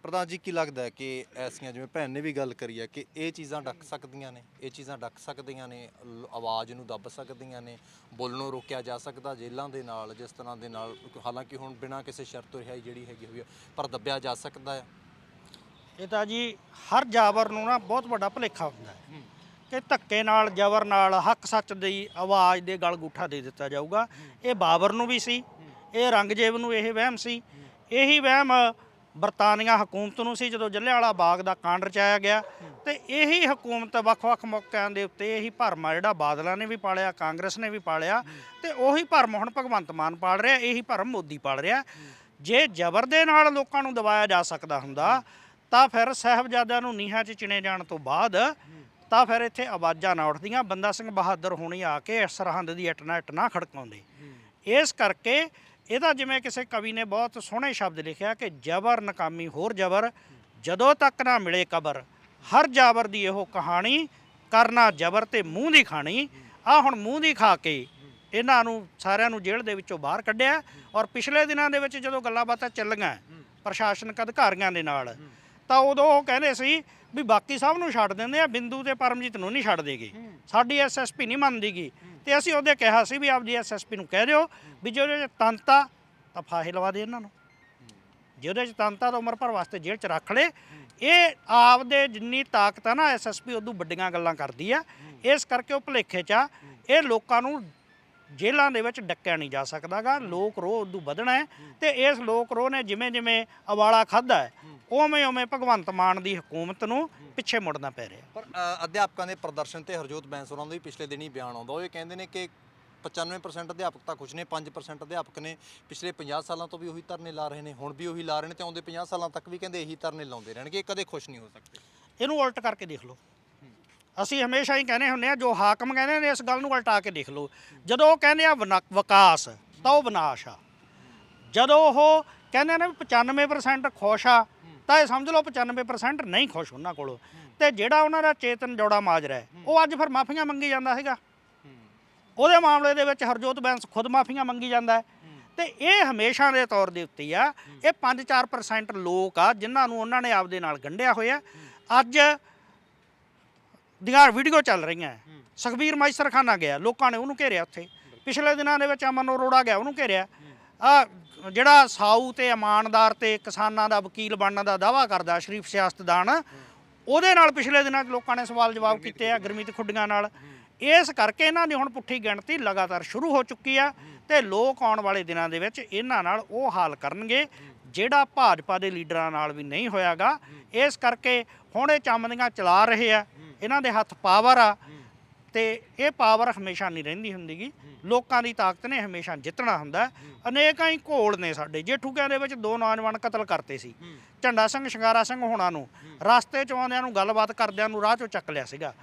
ਪ੍ਰਧਾਨ ਜੀ ਕੀ ਲੱਗਦਾ ਹੈ ਕਿ ਐਸੀਆਂ ਜਿਵੇਂ ਭੈਣ ਨੇ ਵੀ ਗੱਲ ਕਰੀ ਹੈ ਕਿ ਇਹ ਚੀਜ਼ਾਂ ਡੱਕ ਸਕਦੀਆਂ ਨੇ ਇਹ ਚੀਜ਼ਾਂ ਡੱਕ ਸਕਦੀਆਂ ਨੇ ਲ- ਆਵਾਜ਼ ਨੂੰ ਦੱਬ ਸਕਦੀਆਂ ਨੇ ਬੋਲਣੋਂ ਰੋਕਿਆ ਜਾ ਸਕਦਾ ਜੇਲ੍ਹਾਂ ਦੇ ਨਾਲ ਜਿਸ ਤਰ੍ਹਾਂ ਦੇ ਨਾਲ ਹਾਲਾਂਕਿ ਹੁਣ ਬਿਨਾਂ ਕਿਸੇ ਸ਼ਰਤ ਤੋਂ ਰਿਹਾਈ ਜਿਹੜੀ ਹੈਗੀ ਹੋਈ ਹੈ ਪਰ ਦੱਬਿਆ ਜਾ ਸਕਦਾ ਹੈ? ਇਹ ਤਾਂ ਜੀ ਹਰ ਜਾਬਰ ਨੂੰ ਨਾ ਬਹੁਤ ਵੱਡਾ ਭੁਲੇਖਾ ਹੁੰਦਾ ਹੈ ਕਿ ਧੱਕੇ ਨਾਲ ਜ਼ਬਰ ਨਾਲ ਹੱਕ ਸੱਚ ਦੀ ਆਵਾਜ਼ ਦੇ ਗਲ ਗੁੱਠਾ ਦੇ ਦਿੱਤਾ ਜਾਊਗਾ। ਇਹ ਬਾਬਰ ਨੂੰ ਵੀ ਸੀ ਇਹ ਰੰਗਜੇਬ ਨੂੰ ਇਹ ਵਹਿਮ ਸੀ। ਇਹੀ ਵਹਿਮ ਬਰਤਾਨੀਆ ਹਕੂਮਤ ਨੂੰ ਸੀ, ਜਦੋਂ ਜੱਲਿਆਂਵਾਲਾ ਬਾਗ ਦਾ ਕਾਂਡ ਰਚਾਇਆ ਗਿਆ ਤੇ ਇਹੀ ਹਕੂਮਤ ਵੱਖ-ਵੱਖ ਮੌਕਿਆਂ ਦੇ ਉੱਤੇ ਇਹੀ ਭਰਮ ਆ, ਜਿਹੜਾ ਬਾਦਲਾਂ ਨੇ ਵੀ ਪਾਲਿਆ, ਕਾਂਗਰਸ ਨੇ ਵੀ ਪਾਲਿਆ ਤੇ ਉਹੀ ਭਰਮ ਹੁਣ ਭਗਵੰਤ ਮਾਨ ਪਾਲ ਰਿਹਾ, ਇਹੀ ਭਰਮ ਮੋਦੀ ਪਾਲ ਰਿਹਾ। ਜੇ ਜ਼ਬਰ ਦੇ ਨਾਲ ਲੋਕਾਂ ਨੂੰ ਦਬਾਇਆ ਜਾ ਸਕਦਾ ਹੁੰਦਾ, ਤਾਂ ਫਿਰ ਸਾਹਿਬਜ਼ਾਦਿਆਂ ਨੂੰ ਨੀਹਾਂ 'ਚ ਚਿਣੇ ਜਾਣ ਤੋਂ ਬਾਅਦ ਤਾਂ ਫਿਰ ਇੱਥੇ ਆਵਾਜ਼ਾਂ ਨਾ ਉੱਠਦੀਆਂ, ਬੰਦਾ ਸਿੰਘ ਬਹਾਦਰ ਹੋਣੀ ਆ ਕੇ ਸਰਹੰਦ ਦੀ ਇਟਨਾ ਇਟਨਾ ਖੜਕਾਉਂਦੇ। ਇਸ ਕਰਕੇ ਇਹਦਾ ਜਿਵੇਂ ਕਿਸੇ ਕਵੀ ਨੇ ਬਹੁਤ ਸੋਹਣੇ ਸ਼ਬਦ ਲਿਖਿਆ ਕਿ ਜ਼ਬਰ ਨਕਾਮੀ ਹੋਰ ਜ਼ਬਰ, ਜਦੋਂ ਤੱਕ ਨਾ ਮਿਲੇ ਕਬਰ, ਹਰ ਜਾਬਰ ਦੀ ਇਹੋ ਕਹਾਣੀ, ਕਰਨਾ ਜ਼ਬਰ ਤੇ ਮੂੰਹ ਦੀ ਖਾਣੀ ਆ ਹੁਣ ਮੂੰਹ ਦੀ ਖਾ ਕੇ ਇਹਨਾਂ ਨੂੰ ਸਾਰਿਆਂ ਨੂੰ ਜੇਲ੍ਹ ਦੇ ਵਿੱਚੋਂ ਬਾਹਰ ਕੱਢਿਆ ਔਰ ਪਿਛਲੇ ਦਿਨਾਂ ਦੇ ਵਿੱਚ ਜਦੋਂ ਗੱਲਾਂ ਬਾਤਾਂ ਚੱਲੀਆਂ ਪ੍ਰਸ਼ਾਸਨਿਕ ਅਧਿਕਾਰੀਆਂ ਦੇ ਨਾਲ, ਤਾਂ ਉਦੋਂ ਉਹ ਕਹਿੰਦੇ ਸੀ ਵੀ ਬਾਕੀ ਸਭ ਨੂੰ ਛੱਡ ਦਿੰਦੇ ਆ, ਬਿੰਦੂ ਤੇ ਪਰਮਜੀਤ ਨੂੰ ਨਹੀਂ ਛੱਡ ਦੇਗੇ। ਸਾਡੀ ਐਸਐਸਪੀ ਨਹੀਂ ਮੰਨਦੀਗੀ। ਤੇ ਅਸੀਂ ਉਹਦੇ ਕਿਹਾ ਸੀ ਵੀ ਆਪਦੀ ਐਸਐਸਪੀ ਨੂੰ ਕਹਿ ਦਿਓ ਵੀ ਜੇ ਚ ਤੰਤਾ ਤਾਂ ਫਾਹੇ ਲਵਾ ਦੇ ਇਹਨਾਂ ਨੂੰ। ਜਿਹਦੇ ਚ ਤੰਤਾ ਤਾਂ ਉਮਰ ਭਰ ਵਾਸਤੇ ਜੇਲ੍ਹ ਚ ਰੱਖ ਲੇ। ਇਹ ਆਪ ਦੇ ਜਿੰਨੀ ਤਾਕਤ ਆ ਨਾ ਐਸਐਸਪੀ ਉਦੋਂ ਵੱਡੀਆਂ ਗੱਲਾਂ ਕਰਦੀ ਆ। ਇਸ ਕਰਕੇ ਉਹ ਭੁਲੇਖੇ ਚ ਆ। ਇਹ ਲੋਕਾਂ ਨੂੰ ਜੇਲ੍ਹਾਂ ਦੇ ਵਿੱਚ ਡੱਕਿਆ ਨਹੀਂ ਜਾ ਸਕਦਾਗਾ। ਲੋਕ ਰੋਹ ਉਦੋਂ ਵਧਣਾ ਹੈ ਤੇ ਇਸ ਲੋਕ ਰੋਹ ਨੇ ਜਿਵੇਂ ਜਿਵੇਂ ਅਵਾਲਾ ਖਾਦਾ ਹੈ ਉਵੇਂ ਉਵੇਂ ਭਗਵੰਤ ਮਾਨ ਦੀ ਹਕੂਮਤ ਨੂੰ ਪਿੱਛੇ ਮੁੜਨਾ ਪੈ ਰਿਹਾ। ਪਰ ਅ, ਅਧਿਆਪਕਾਂ ਦੇ ਪ੍ਰਦਰਸ਼ਨ ਤੇ ਹਰਜੋਤ ਬੈਂਸ ਹੋਰਾਂ ਦਾ ਵੀ ਪਿਛਲੇ ਦਿਨੀ ਬਿਆਨ ਆਉਂਦਾ। ਉਹ ਇਹ ਕਹਿੰਦੇ ਨੇ ਕਿ 95% ਅਧਿਆਪਕ ਤਾਂ ਕੁਝ ਨੇ 5% ਅਧਿਆਪਕ ਨੇ। ਪਿਛਲੇ 50 ਸਾਲਾਂ ਤੋਂ ਵੀ ਉਹੀ ਧਰਨੇ ਲਾ ਰਹੇ ਨੇ ਹੁਣ ਵੀ ਉਹੀ ਲਾ ਰਹੇ ਨੇ ਤੇ ਆਉਂਦੇ 50 ਸਾਲਾਂ ਤੱਕ ਵੀ ਕਹਿੰਦੇ ਇਹੀ ਧਰਨੇ ਲਾਉਂਦੇ ਰਹਿਣਗੇ। ਇਹ ਕਦੇ ਖੁਸ਼ ਨਹੀਂ ਹੋ ਸਕਦੇ। ਇਹਨੂੰ ਉਲਟ ਕਰਕੇ ਦੇਖ ਲਓ। ਅਸੀਂ ਹਮੇਸ਼ਾ ਹੀ ਕਹਿੰਦੇ ਹੁੰਦੇ ਆ ਜੋ ਹਾਕਮ ਕਹਿੰਦੇ ਨੇ ਇਸ ਗੱਲ ਨੂੰ ਉਲਟਾ ਕੇ ਦੇਖ ਲਓ। ਜਦੋਂ ਉਹ ਕਹਿੰਦੇ ਆ ਵਨਾ- ਵਿਕਾਸ ਤਾਂ ਉਹ ਵਿਨਾਸ਼ ਆ। ਜਦੋਂ ਉਹ ਕਹਿੰਦੇ ਨੇ ਵੀ 95% ਖੁਸ਼ ਆ ਤਾਂ ਇਹ ਸਮਝ ਲਓ 95% ਨਹੀਂ ਖੁਸ਼ ਉਹਨਾਂ ਕੋਲੋਂ। ਤੇ ਜਿਹੜਾ ਉਹਨਾਂ ਦਾ ਚੇਤਨ ਜੋੜਾ ਮਾਜਰਾ ਹੈ ਉਹ ਅੱਜ ਫਿਰ ਮਾਫੀਆਂ ਮੰਗੀ ਜਾਂਦਾ ਸੀਗਾ। ਉਹਦੇ ਮਾਮਲੇ ਦੇ ਵਿੱਚ ਹਰਜੋਤ ਬੈਂਸ ਖੁਦ ਮਾਫੀਆਂ ਮੰਗੀ ਜਾਂਦਾ ਹੈ। ਤੇ ਇਹ ਹਮੇਸ਼ਾ ਦੇ ਤੌਰ ਦੇ ਉੱਤੇ ਆ ਇਹ 5-4% ਲੋਕ ਆ ਜਿਨ੍ਹਾਂ ਨੂੰ ਉਹਨਾਂ ਨੇ ਆਪਦੇ ਨਾਲ ਗੰਢਿਆ ਹੋਇਆ। ਅੱਜ ਦੀਆਂ ਵੀਡੀਓ ਚੱਲ ਰਹੀਆਂ ਸੁਖਬੀਰ ਮਾਈਸਰਖਾਨਾ ਗਿਆ ਲੋਕਾਂ ਨੇ ਉਹਨੂੰ ਘੇਰਿਆ ਉੱਥੇ। ਪਿਛਲੇ ਦਿਨਾਂ ਦੇ ਵਿੱਚ ਅਮਨ ਅਰੋੜਾ ਗਿਆ ਉਹਨੂੰ ਘੇਰਿਆ। ਆ ਜਿਹੜਾ ਸਾਊ ਤੇ ਇਮਾਨਦਾਰ ਤੇ ਕਿਸਾਨਾਂ ਦਾ ਵਕੀਲ ਬਣਨ ਦਾ ਦਾਵਾ ਕਰਦਾ ਸ਼ਰੀਫ ਸਿਆਸਤਦਾਨ ਉਹਦੇ ਨਾਲ ਪਿਛਲੇ ਦਿਨਾਂ 'ਚ ਲੋਕਾਂ ਨੇ ਸਵਾਲ ਜਵਾਬ ਕੀਤੇ ਆ ਗਰਮੀਤ ਖੁੱਡੀਆਂ ਨਾਲ। ਇਸ ਕਰਕੇ ਇਹਨਾਂ ਦੀ ਹੁਣ ਪੁੱਠੀ ਗਿਣਤੀ ਲਗਾਤਾਰ ਸ਼ੁਰੂ ਹੋ ਚੁੱਕੀ ਆ ਤੇ ਲੋਕ ਆਉਣ ਵਾਲੇ ਦਿਨਾਂ ਦੇ ਵਿੱਚ ਇਹਨਾਂ ਨਾਲ ਉਹ ਹਾਲ ਕਰਨਗੇ ਜਿਹੜਾ ਭਾਜਪਾ ਦੇ ਲੀਡਰਾਂ ਨਾਲ ਵੀ ਨਹੀਂ ਹੋਇਆਗਾ। ਇਸ ਕਰਕੇ ਹੁਣ ਇਹ ਚੰਮਦੀਆਂ ਚਲਾ ਰਹੇ ਆ। ਇਹਨਾਂ ਦੇ ਹੱਥ ਪਾਵਰ ਆ। ਤੇ ਇਹ ਪਾਵਰ ਹਮੇਸ਼ਾ ਨਹੀਂ ਰਹਿੰਦੀ ਹੁੰਦੀਗੀ। ਲੋਕਾਂ ਦੀ ਤਾਕਤ ਨੇ ਹਮੇਸ਼ਾ ਜਿੱਤਣਾ ਹੁੰਦਾ। ਅਨੇਕਾਂ ਹੀ ਘੋਲ ਨੇ ਸਾਡੇ। ਜੇਠੂਕਿਆਂ ਦੇ ਵਿੱਚ ਦੋ ਨੌਜਵਾਨ ਕਤਲ ਕਰਤੇ ਸੀ। ਝੰਡਾ ਸਿੰਘ ਸ਼ਿੰਗਾਰਾ ਸਿੰਘ ਹੋਣਾ ਨੂੰ। ਰਸਤੇ ਚ ਆਉਂਦਿਆਂ ਨੂੰ ਗੱਲਬਾਤ ਕਰਦਿਆਂ ਨੂੰ ਰਾਹ ਚੋਂ ਚੱਕ ਲਿਆ ਸੀਗਾ।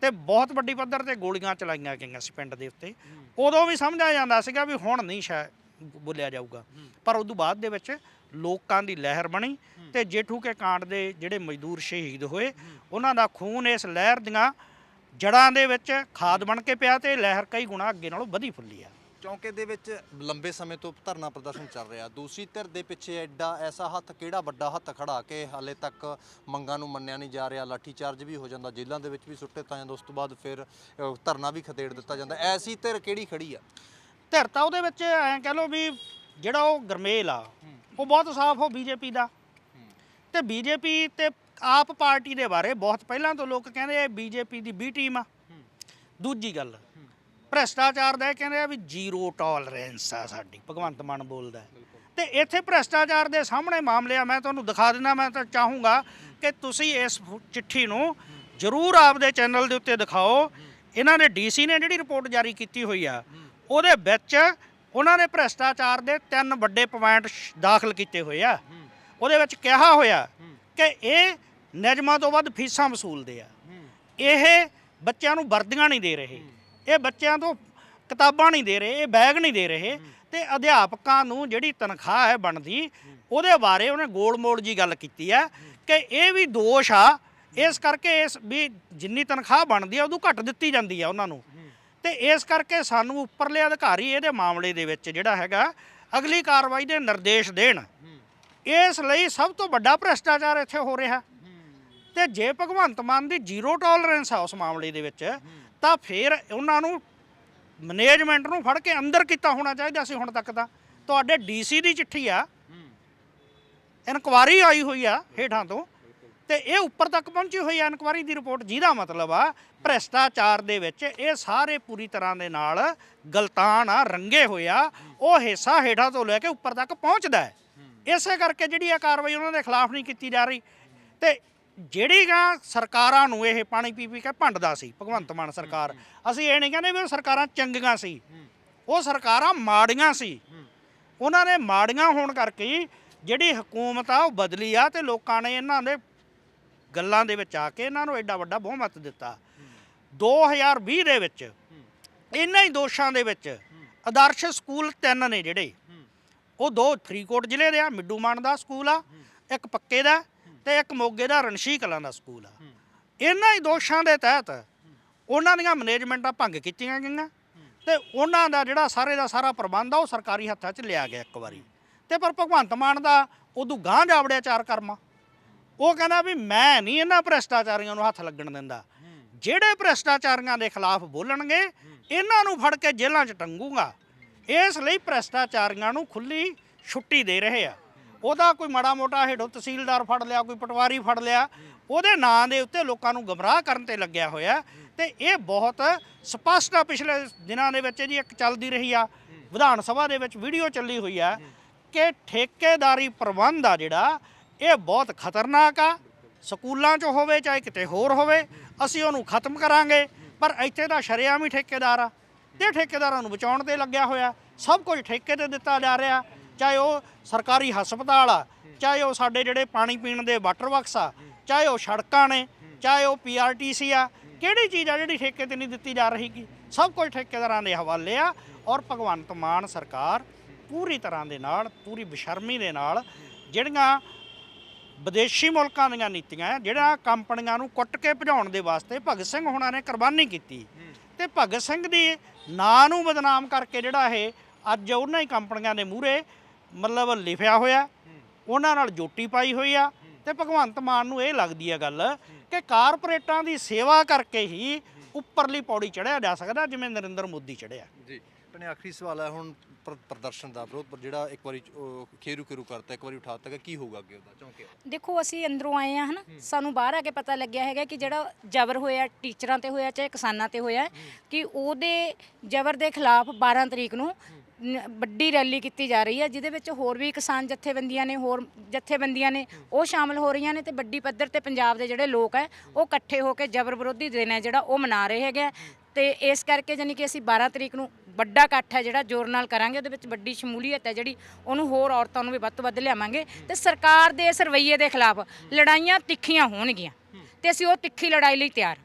ਤੇ ਬਹੁਤ ਵੱਡੀ ਪੱਧਰ ਤੇ ਗੋਲੀਆਂ ਚਲਾਈਆਂ ਗਈਆਂ ਸੀ ਪਿੰਡ ਦੇ ਉੱਤੇ। ਉਦੋਂ ਵੀ ਸਮਝਿਆ ਜਾਂਦਾ ਸੀਗਾ ਵੀ ਹੁਣ ਨਹੀਂ ਸ਼ਾਇਦ ਬੋਲਿਆ ਜਾਊਗਾ। ਪਰ ਉਦੋਂ ਬਾਅਦ ਦੇ ਵਿੱਚ ਲੋਕਾਂ ਦੀ ਲਹਿਰ ਬਣੀ ਤੇ ਜੇਠੂ ਕੇ ਕਾਂਡ ਦੇ ਜਿਹੜੇ ਮਜ਼ਦੂਰ ਸ਼ਹੀਦ ਹੋਏ ਉਹਨਾਂ ਦਾ ਖੂਨ ਇਸ ਲਹਿਰ ਦੀਆਂ ਜੜਾਂ ਦੇ ਵਿੱਚ ਖਾਦ ਬਣ ਕੇ ਪਿਆ ਤੇ ਲਹਿਰ ਕਈ ਗੁਣਾ ਅੱਗੇ ਨਾਲੋਂ ਵਧੀ ਫੁੱਲੀ ਆ। ਚੌਂਕੇ ਦੇ ਵਿੱਚ ਲੰਬੇ ਸਮੇਂ ਤੋਂ ਧਰਨਾ ਪ੍ਰਦਰਸ਼ਨ ਚੱਲ ਰਿਹਾ। ਦੂਸਰੀ ਧਿਰ ਦੇ ਪਿੱਛੇ ਐਡਾ ਐਸਾ ਹੱਥ ਕਿਹੜਾ ਵੱਡਾ ਹੱਥ ਖੜਾ ਕੇ ਹਾਲੇ ਤੱਕ ਮੰਗਾਂ ਨੂੰ ਮੰਨਿਆ ਨਹੀਂ ਜਾ ਰਿਹਾ। ਲਾਠੀ ਚਾਰਜ ਵੀ ਹੋ ਜਾਂਦਾ ਜੇਲ੍ਹਾਂ ਦੇ ਵਿੱਚ ਵੀ ਸੁੱਟੇ ਤਾਂ ਜਾਂਦਾ ਉਸ ਤੋਂ ਬਾਅਦ ਫਿਰ ਅ, ਧਰਨਾ ਵੀ ਖਤੇੜ ਦਿੱਤਾ ਜਾਂਦਾ। ਐਸੀ ਧਿਰ ਕਿਹੜੀ ਖੜੀ ਆ? ਧਿਰਤਾ ਉਹਦੇ ਵਿੱਚ ਐਂ ਕਹ ਲਓ ਵੀ ਜਿਹੜਾ ਉਹ ਗਰਮੇਲ ਆ ਉਹ ਬਹੁਤ ਸਾਫ਼ ਹੋ ਬੀਜੇਪੀ ਦਾ। ਤੇ ਬੀਜੇਪੀ ਤੇ ਆਪ ਪਾਰਟੀ ਦੇ ਬਾਰੇ ਬਹੁਤ ਪਹਿਲਾਂ ਤੋਂ ਲੋਕ ਕਹਿੰਦੇ ਆ ਬੀਜੇਪੀ ਦੀ ਬੀ ਟੀਮ ਆ। ਦੂਜੀ ਗੱਲ, ਭ੍ਰਸ਼ਟਾਚਾਰ ਦਾ ਇਹ ਕਹਿੰਦੇ ਆ ਵੀ ਜ਼ੀਰੋ ਟੋਲਰੈਂਸ ਆ ਸਾਡੀ, ਭਗਵੰਤ ਮਾਨ ਬੋਲਦਾ ਹੈ। ਤੇ ਇੱਥੇ ਭ੍ਰਸ਼ਟਾਚਾਰ ਦੇ ਸਾਹਮਣੇ ਮਾਮਲੇ ਆ, ਮੈਂ ਤੁਹਾਨੂੰ ਦਿਖਾ ਦਿੰਦਾ, ਮੈਂ ਤਾਂ ਚਾਹੂੰਗਾ ਕਿ ਤੁਸੀਂ ਇਸ ਚਿੱਠੀ ਨੂੰ ਜ਼ਰੂਰ ਆਪਦੇ ਚੈਨਲ ਦੇ ਉੱਤੇ ਦਿਖਾਓ। ਇਹਨਾਂ ਨੇ ਡੀਸੀ ਨੇ ਜਿਹੜੀ ਰਿਪੋਰਟ ਜਾਰੀ ਕੀਤੀ ਹੋਈ ਆ, ਉਹਦੇ ਵਿੱਚ ਉਹਨਾਂ ਨੇ ਭ੍ਰਸ਼ਟਾਚਾਰ ਦੇ ਤਿੰਨ ਵੱਡੇ ਪੁਆਇੰਟ ਦਾਖਲ ਕੀਤੇ ਹੋਏ ਆ। ਉਹਦੇ ਵਿੱਚ ਕਿਹਾ ਹੋਇਆ ਕਿ ਇਹ ਨਿਯਮਾਂ ਤੋਂ ਵੱਧ ਫੀਸਾਂ ਵਸੂਲਦੇ ਆ। ਇਹ ਬੱਚਿਆਂ ਨੂੰ ਵਰਦੀਆਂ ਨਹੀਂ ਦੇ ਰਹੇ। ਇਹ ਬੱਚਿਆਂ ਤੋਂ ਕਿਤਾਬਾਂ ਨਹੀਂ ਦੇ ਰਹੇ, ਇਹ ਬੈਗ ਨਹੀਂ ਦੇ ਰਹੇ ਤੇ ਅਧਿਆਪਕਾਂ ਨੂੰ ਜਿਹੜੀ ਤਨਖਾਹ ਹੈ ਬਣਦੀ, ਉਹਦੇ ਬਾਰੇ ਉਹਨੇ ਗੋਲ ਮੋਲ ਜੀ ਗੱਲ ਕੀਤੀ ਹੈ ਕਿ ਇਹ ਵੀ ਦੋਸ਼ ਆ, ਇਸ ਕਰਕੇ ਇਸ ਵੀ ਜਿੰਨੀ ਤਨਖਾਹ ਬਣਦੀ ਆ ਉਦੋਂ ਘੱਟ ਦਿੱਤੀ ਜਾਂਦੀ ਆ ਉਹਨਾਂ ਨੂੰ। ਤੇ ਇਸ ਕਰਕੇ ਸਾਨੂੰ ਉੱਪਰਲੇ ਅਧਿਕਾਰੀ ਇਹਦੇ ਮਾਮਲੇ ਦੇ ਵਿੱਚ ਜਿਹੜਾ ਹੈਗਾ, ਅਗਲੀ ਕਾਰਵਾਈ ਦੇ ਨਿਰਦੇਸ਼ ਦੇਣ। ਇਸ ਲਈ ਸਭ ਤੋਂ ਵੱਡਾ ਭ੍ਰਿਸ਼ਟਾਚਾਰ ਇੱਥੇ ਹੋ ਰਿਹਾ। ਤੇ ਜੇ ਭਗਵੰਤ ਮਾਨ ਦੀ ਜ਼ੀਰੋ ਟੋਲਰੈਂਸ ਆ ਉਸ ਮਾਮਲੇ ਦੇ ਵਿੱਚ ਤਾਂ ਫਿਰ ਉਹਨਾਂ ਨੂੰ ਮੈਨੇਜਮੈਂਟ ਨੂੰ ਫੜ ਕੇ ਅੰਦਰ ਕੀਤਾ ਹੋਣਾ ਚਾਹੀਦਾ ਸੀ ਹੁਣ ਤੱਕ ਤਾਂ ਤੁਹਾਡੇ ਡੀਸੀ ਦੀ ਚਿੱਠੀ ਆ। ਇਨਕੁਆਰੀ ਆਈ ਹੋਈ ਆ ਹੇਠਾਂ ਤੋਂ। ਤੇ ਇਹ ਉੱਪਰ ਤੱਕ ਪਹੁੰਚੀ ਹੋਈ ਆ ਇਨਕੁਆਰੀ ਦੀ ਰਿਪੋਰਟ। ਜਿਹਦਾ ਮਤਲਬ ਆ ਭ੍ਰਸ਼ਟਾਚਾਰ ਦੇ ਵਿੱਚ ਇਹ ਸਾਰੇ ਪੂਰੀ ਤਰ੍ਹਾਂ ਦੇ ਨਾਲ ਗਲਤਾਨ ਆ ਰੰਗੇ ਹੋਇਆ ਉਹ ਹਿੱਸਾ ਹੇਠਾਂ ਤੋਂ ਲੈ ਕੇ ਉੱਪਰ ਤੱਕ ਪਹੁੰਚਦਾ ਹੈ। ਇਸੇ ਕਰਕੇ ਜਿਹੜੀ ਇਹ ਕਾਰਵਾਈ ਉਹਨਾਂ ਦੇ ਖਿਲਾਫ ਨਹੀਂ ਕੀਤੀ ਜਾ ਰਹੀ। ਤੇ ਜਿਹੜੀ ਗਾ ਸਰਕਾਰਾਂ ਨੂੰ ਇਹ ਪਾਣੀ ਪੀ ਪੀ ਕੇ ਭੰਡਦਾ ਸੀ ਭਗਵੰਤ ਮਾਨ ਸਰਕਾਰ ਅਸੀਂ ਇਹ ਨਹੀਂ ਕਹਿੰਦੇ ਵੀ ਉਹ ਸਰਕਾਰਾਂ ਚੰਗੀਆਂ ਸੀ। ਉਹ ਸਰਕਾਰਾਂ ਮਾੜੀਆਂ ਸੀ। ਉਹਨਾਂ ਨੇ ਮਾੜੀਆਂ ਹੋਣ ਕਰਕੇ ਜਿਹੜੀ ਹਕੂਮਤ ਆ ਉਹ ਬਦਲੀ ਆ ਤੇ ਲੋਕਾਂ ਨੇ ਇਹਨਾਂ ਦੇ ਗੱਲਾਂ ਦੇ ਵਿੱਚ ਆ ਕੇ ਇਹਨਾਂ ਨੂੰ ਐਡਾ ਵੱਡਾ ਬਹੁਮਤ ਦਿੱਤਾ। 2020 ਦੇ ਵਿੱਚ ਇਹਨਾਂ ਹੀ ਦੋਸ਼ਾਂ ਦੇ ਵਿੱਚ ਆਦਰਸ਼ ਸਕੂਲ ਤਿੰਨ ਨੇ ਜਿਹੜੇ। ਉਹ ਦੋ ਫਰੀਦਕੋਟ ਜ਼ਿਲ੍ਹੇ ਦੇ ਆ ਮਿੱਡੂ ਮਾਨ ਦਾ ਸਕੂਲ ਆ ਇੱਕ ਪੱਕੇ ਦਾ ਤੇ ਇੱਕ ਮੋਗੇ ਦਾ ਰਣਸ਼ੀ ਕਲਾਂ ਦਾ ਸਕੂਲ ਆ। ਇਹਨਾਂ ਹੀ ਦੋਸ਼ਾਂ ਦੇ ਤਹਿਤ ਉਹਨਾਂ ਦੀਆਂ ਮੈਨੇਜਮੈਂਟਾਂ ਭੰਗ ਕੀਤੀਆਂ ਗਈਆਂ। ਤੇ ਉਹਨਾਂ ਦਾ ਜਿਹੜਾ ਸਾਰੇ ਦਾ ਸਾਰਾ ਪ੍ਰਬੰਧ ਆ ਉਹ ਸਰਕਾਰੀ ਹੱਥਾਂ 'ਚ ਲਿਆ ਗਿਆ ਇੱਕ ਵਾਰੀ। ਤੇ ਪਰ ਭਗਵੰਤ ਮਾਨ ਦਾ ਉਦੋਂ ਗਾਂਹ ਜਾਵੜਿਆ ਚਾਰ ਕਰਮਾ। ਉਹ ਕਹਿੰਦਾ ਵੀ ਮੈਂ ਨਹੀਂ ਇਹਨਾਂ ਭ੍ਰਸ਼ਟਾਚਾਰੀਆਂ ਨੂੰ ਹੱਥ ਲੱਗਣ ਦਿੰਦਾ। ਜਿਹੜੇ ਭ੍ਰਸ਼ਟਾਚਾਰੀਆਂ ਦੇ ਖਿਲਾਫ ਬੋਲਣਗੇ ਇਹਨਾਂ ਨੂੰ ਫੜ ਕੇ ਜੇਲ੍ਹਾਂ 'ਚ ਟੰਗੂਗਾ। ਇਸ ਲਈ ਭ੍ਰਸ਼ਟਾਚਾਰੀਆਂ ਨੂੰ ਖੁੱਲੀ ਛੁੱਟੀ ਦੇ ਰਹੇ ਆ। ਉਹਦਾ ਕੋਈ ਮਾੜਾ ਮੋਟਾ ਹੇਠੋਂ ਤਹਿਸੀਲਦਾਰ ਫੜ ਲਿਆ, ਕੋਈ ਪਟਵਾਰੀ ਫੜ ਲਿਆ, ਉਹਦੇ ਨਾਂ ਦੇ ਉੱਤੇ ਲੋਕਾਂ ਨੂੰ ਗਮਰਾਹ ਕਰਨ ਤੇ ਲੱਗਿਆ ਹੋਇਆ ਤੇ ਇਹ ਬਹੁਤ ਸਪਸ਼ਟ ਆ, ਪਿਛਲੇ ਦਿਨਾਂ ਦੇ ਵਿੱਚ ਜੀ ਇੱਕ ਚੱਲਦੀ ਰਹੀ ਆ, ਵਿਧਾਨ ਸਭਾ ਦੇ ਵਿੱਚ ਵੀਡੀਓ ਚੱਲੀ ਹੋਈ ਆ ਕਿ ਠੇਕੇਦਾਰੀ ਪ੍ਰਬੰਧ ਆ ਜਿਹੜਾ, ਇਹ ਬਹੁਤ ਖਤਰਨਾਕ ਆ, ਸਕੂਲਾਂ 'ਚ ਹੋਵੇ ਚਾਹੇ ਕਿਤੇ ਹੋਰ ਹੋਵੇ, ਅਸੀਂ ਉਹਨੂੰ ਖਤਮ ਕਰਾਂਗੇ, ਪਰ ਇੱਥੇ ਤਾਂ ਸ਼ਰੇਆਮ ਹੀ ਠੇਕੇਦਾਰ ਆ। ਤੇ ਠੇਕੇਦਾਰਾਂ ਨੂੰ ਬਚਾਉਣ ਤੇ ਲੱਗਿਆ ਹੋਇਆ, ਸਭ ਕੁਝ ਠੇਕੇ ਤੇ ਦਿੱਤਾ ਜਾ ਰਿਹਾ। ਚਾਹੇ ਉਹ ਸਰਕਾਰੀ ਹਸਪਤਾਲ ਆ, ਚਾਹੇ ਉਹ ਸਾਡੇ ਜਿਹੜੇ ਪਾਣੀ ਪੀਣ ਦੇ ਵਾਟਰ ਵਰਕਸ ਆ, ਚਾਹੇ ਉਹ ਸੜਕਾਂ ਨੇ, ਚਾਹੇ ਉਹ ਪੀਆਰਟੀਸੀ ਆ, ਕਿਹੜੀ ਚੀਜ਼ ਆ ਜਿਹੜੀ ਠੇਕੇ ਤੇ ਨਹੀਂ ਦਿੱਤੀ ਜਾ ਰਹੀਗੀ? ਸਭ ਕੁਝ ਠੇਕੇਦਾਰਾਂ ਦੇ ਹਵਾਲੇ ਆ ਔਰ ਭਗਵੰਤ ਮਾਨ ਸਰਕਾਰ ਪੂਰੀ ਤਰ੍ਹਾਂ ਦੇ ਨਾਲ, ਪੂਰੀ ਬਸ਼ਰਮੀ ਦੇ ਨਾਲ ਜਿਹੜੀਆਂ ਵਿਦੇਸ਼ੀ ਮੁਲਕਾਂ ਦੀਆਂ ਨੀਤੀਆਂ ਜਿਹੜਾ ਕੰਪਨੀਆਂ ਨੂੰ ਕੁੱਟ ਕੇ ਭਜਾਉਣ ਦੇ ਵਾਸਤੇ ਭਗਤ ਸਿੰਘ ਹੁਣਾਂ ਨੇ ਕੁਰਬਾਨੀ ਕੀਤੀ ਤੇ ਭਗਤ ਸਿੰਘ ਦੀ ਨਾਂ ਨੂੰ ਬਦਨਾਮ ਕਰਕੇ ਜਿਹੜਾ ਇਹ ਅੱਜ ਉਹਨਾਂ ਹੀ ਕੰਪਨੀਆਂ ਦੇ ਮੂਹਰੇ ਮਤਲਬ ਲਿਖਿਆ ਹੋਇਆ ਉਹਨਾਂ ਨਾਲ ਜੋਟੀ ਪਾਈ ਹੋਈ ਆ ਤੇ ਭਗਵੰਤ ਮਾਨ ਨੂੰ ਇਹ ਲੱਗਦੀ ਹੈ ਗੱਲ ਕਿ ਕਾਰਪੋਰੇਟਾਂ ਦੀ ਸੇਵਾ ਕਰਕੇ ਹੀ ਉੱਪਰਲੀ ਪੌੜੀ ਚੜ੍ਹਿਆ ਜਾ ਸਕਦਾ ਜਿਵੇਂ ਨਰਿੰਦਰ ਮੋਦੀ ਚੜ੍ਹਿਆ ਜੀ ਆਪਣੇ ਆਖਰੀ ਸਵਾਲ ਹੈ ਹੁਣ ਪ੍ਰ- ਪ੍ਰਦਰਸ਼ਨ ਦਾ ਵਿਰੋਧ ਪਰ ਜਿਹੜਾ ਇੱਕ ਵਾਰੀ ਖੇਰੂ ਖੇਰੂ ਕਰਤਾ ਇੱਕ ਵਾਰੀ ਉਠਾਤਾ ਕਿ ਕੀ ਹੋਊਗਾ ਅੱਗੇ ਉਹਦਾ ਚੌਂਕੇ ਦੇਖੋ ਅਸੀਂ ਅੰਦਰੋਂ ਆਏ ਆ ਹਨਾ? ਸਾਨੂੰ ਬਾਹਰ ਆ ਕੇ ਪਤਾ ਲੱਗਿਆ ਹੈਗਾ ਕਿ ਜਿਹੜਾ ਜ਼ਬਰ ਹੋਇਆ ਟੀਚਰਾਂ ਤੇ ਹੋਇਆ ਚਾਹੇ ਕਿਸਾਨਾਂ ਤੇ ਹੋਇਆ ਕਿ ਉਹਦੇ ਜ਼ਬਰ ਦੇ ਖਿਲਾਫ 12 ਤਰੀਕ ਨੂੰ ਨ- ਵੱਡੀ ਰੈਲੀ ਕੀਤੀ ਜਾ ਰਹੀ ਹੈ, ਜਿਹਦੇ ਵਿੱਚ ਹੋਰ ਵੀ ਕਿਸਾਨ ਜਥੇਬੰਦੀਆਂ ਨੇ, ਹੋਰ ਜਥੇਬੰਦੀਆਂ ਨੇ ਉਹ ਸ਼ਾਮਲ ਹੋ ਰਹੀਆਂ ਨੇ ਤੇ ਵੱਡੀ ਪੱਧਰ ਤੇ ਪੰਜਾਬ ਦੇ ਜਿਹੜੇ ਲੋਕ ਹੈ, ਉਹ ਇਕੱਠੇ ਹੋ ਕੇ ਜ਼ਬਰ ਵਿਰੋਧੀ ਦਿਨ ਹੈ ਜਿਹੜਾ ਉਹ ਮਨਾ ਰਹੇ ਹੈਗੇ ਆ। ਤੇ ਇਸ ਕਰਕੇ ਜਾਨੀ ਕਿ ਅਸੀਂ 12 ਤਰੀਕ ਨੂੰ ਵੱਡਾ ਇਕੱਠ ਹੈ ਜਿਹੜਾ ਜ਼ੋਰ ਨਾਲ ਕਰਾਂਗੇ, ਉਹਦੇ ਵਿੱਚ ਵੱਡੀ ਸ਼ਮੂਲੀਅਤ ਹੈ ਜਿਹੜੀ ਉਹਨੂੰ ਹੋਰ ਔਰਤਾਂ ਨੂੰ ਵੀ ਵੱਧ ਤੋਂ ਵੱਧ ਲਿਆਵਾਂਗੇ ਤੇ ਸਰਕਾਰ ਦੇ ਇਸ ਰਵੱਈਏ ਦੇ ਖਿਲਾਫ ਲੜਾਈਆਂ ਤਿੱਖੀਆਂ ਹੋਣਗੀਆਂ ਤੇ ਅਸੀਂ ਉਹ ਤਿੱਖੀ ਲੜਾਈ ਲਈ ਤਿਆਰ ਹਾਂ।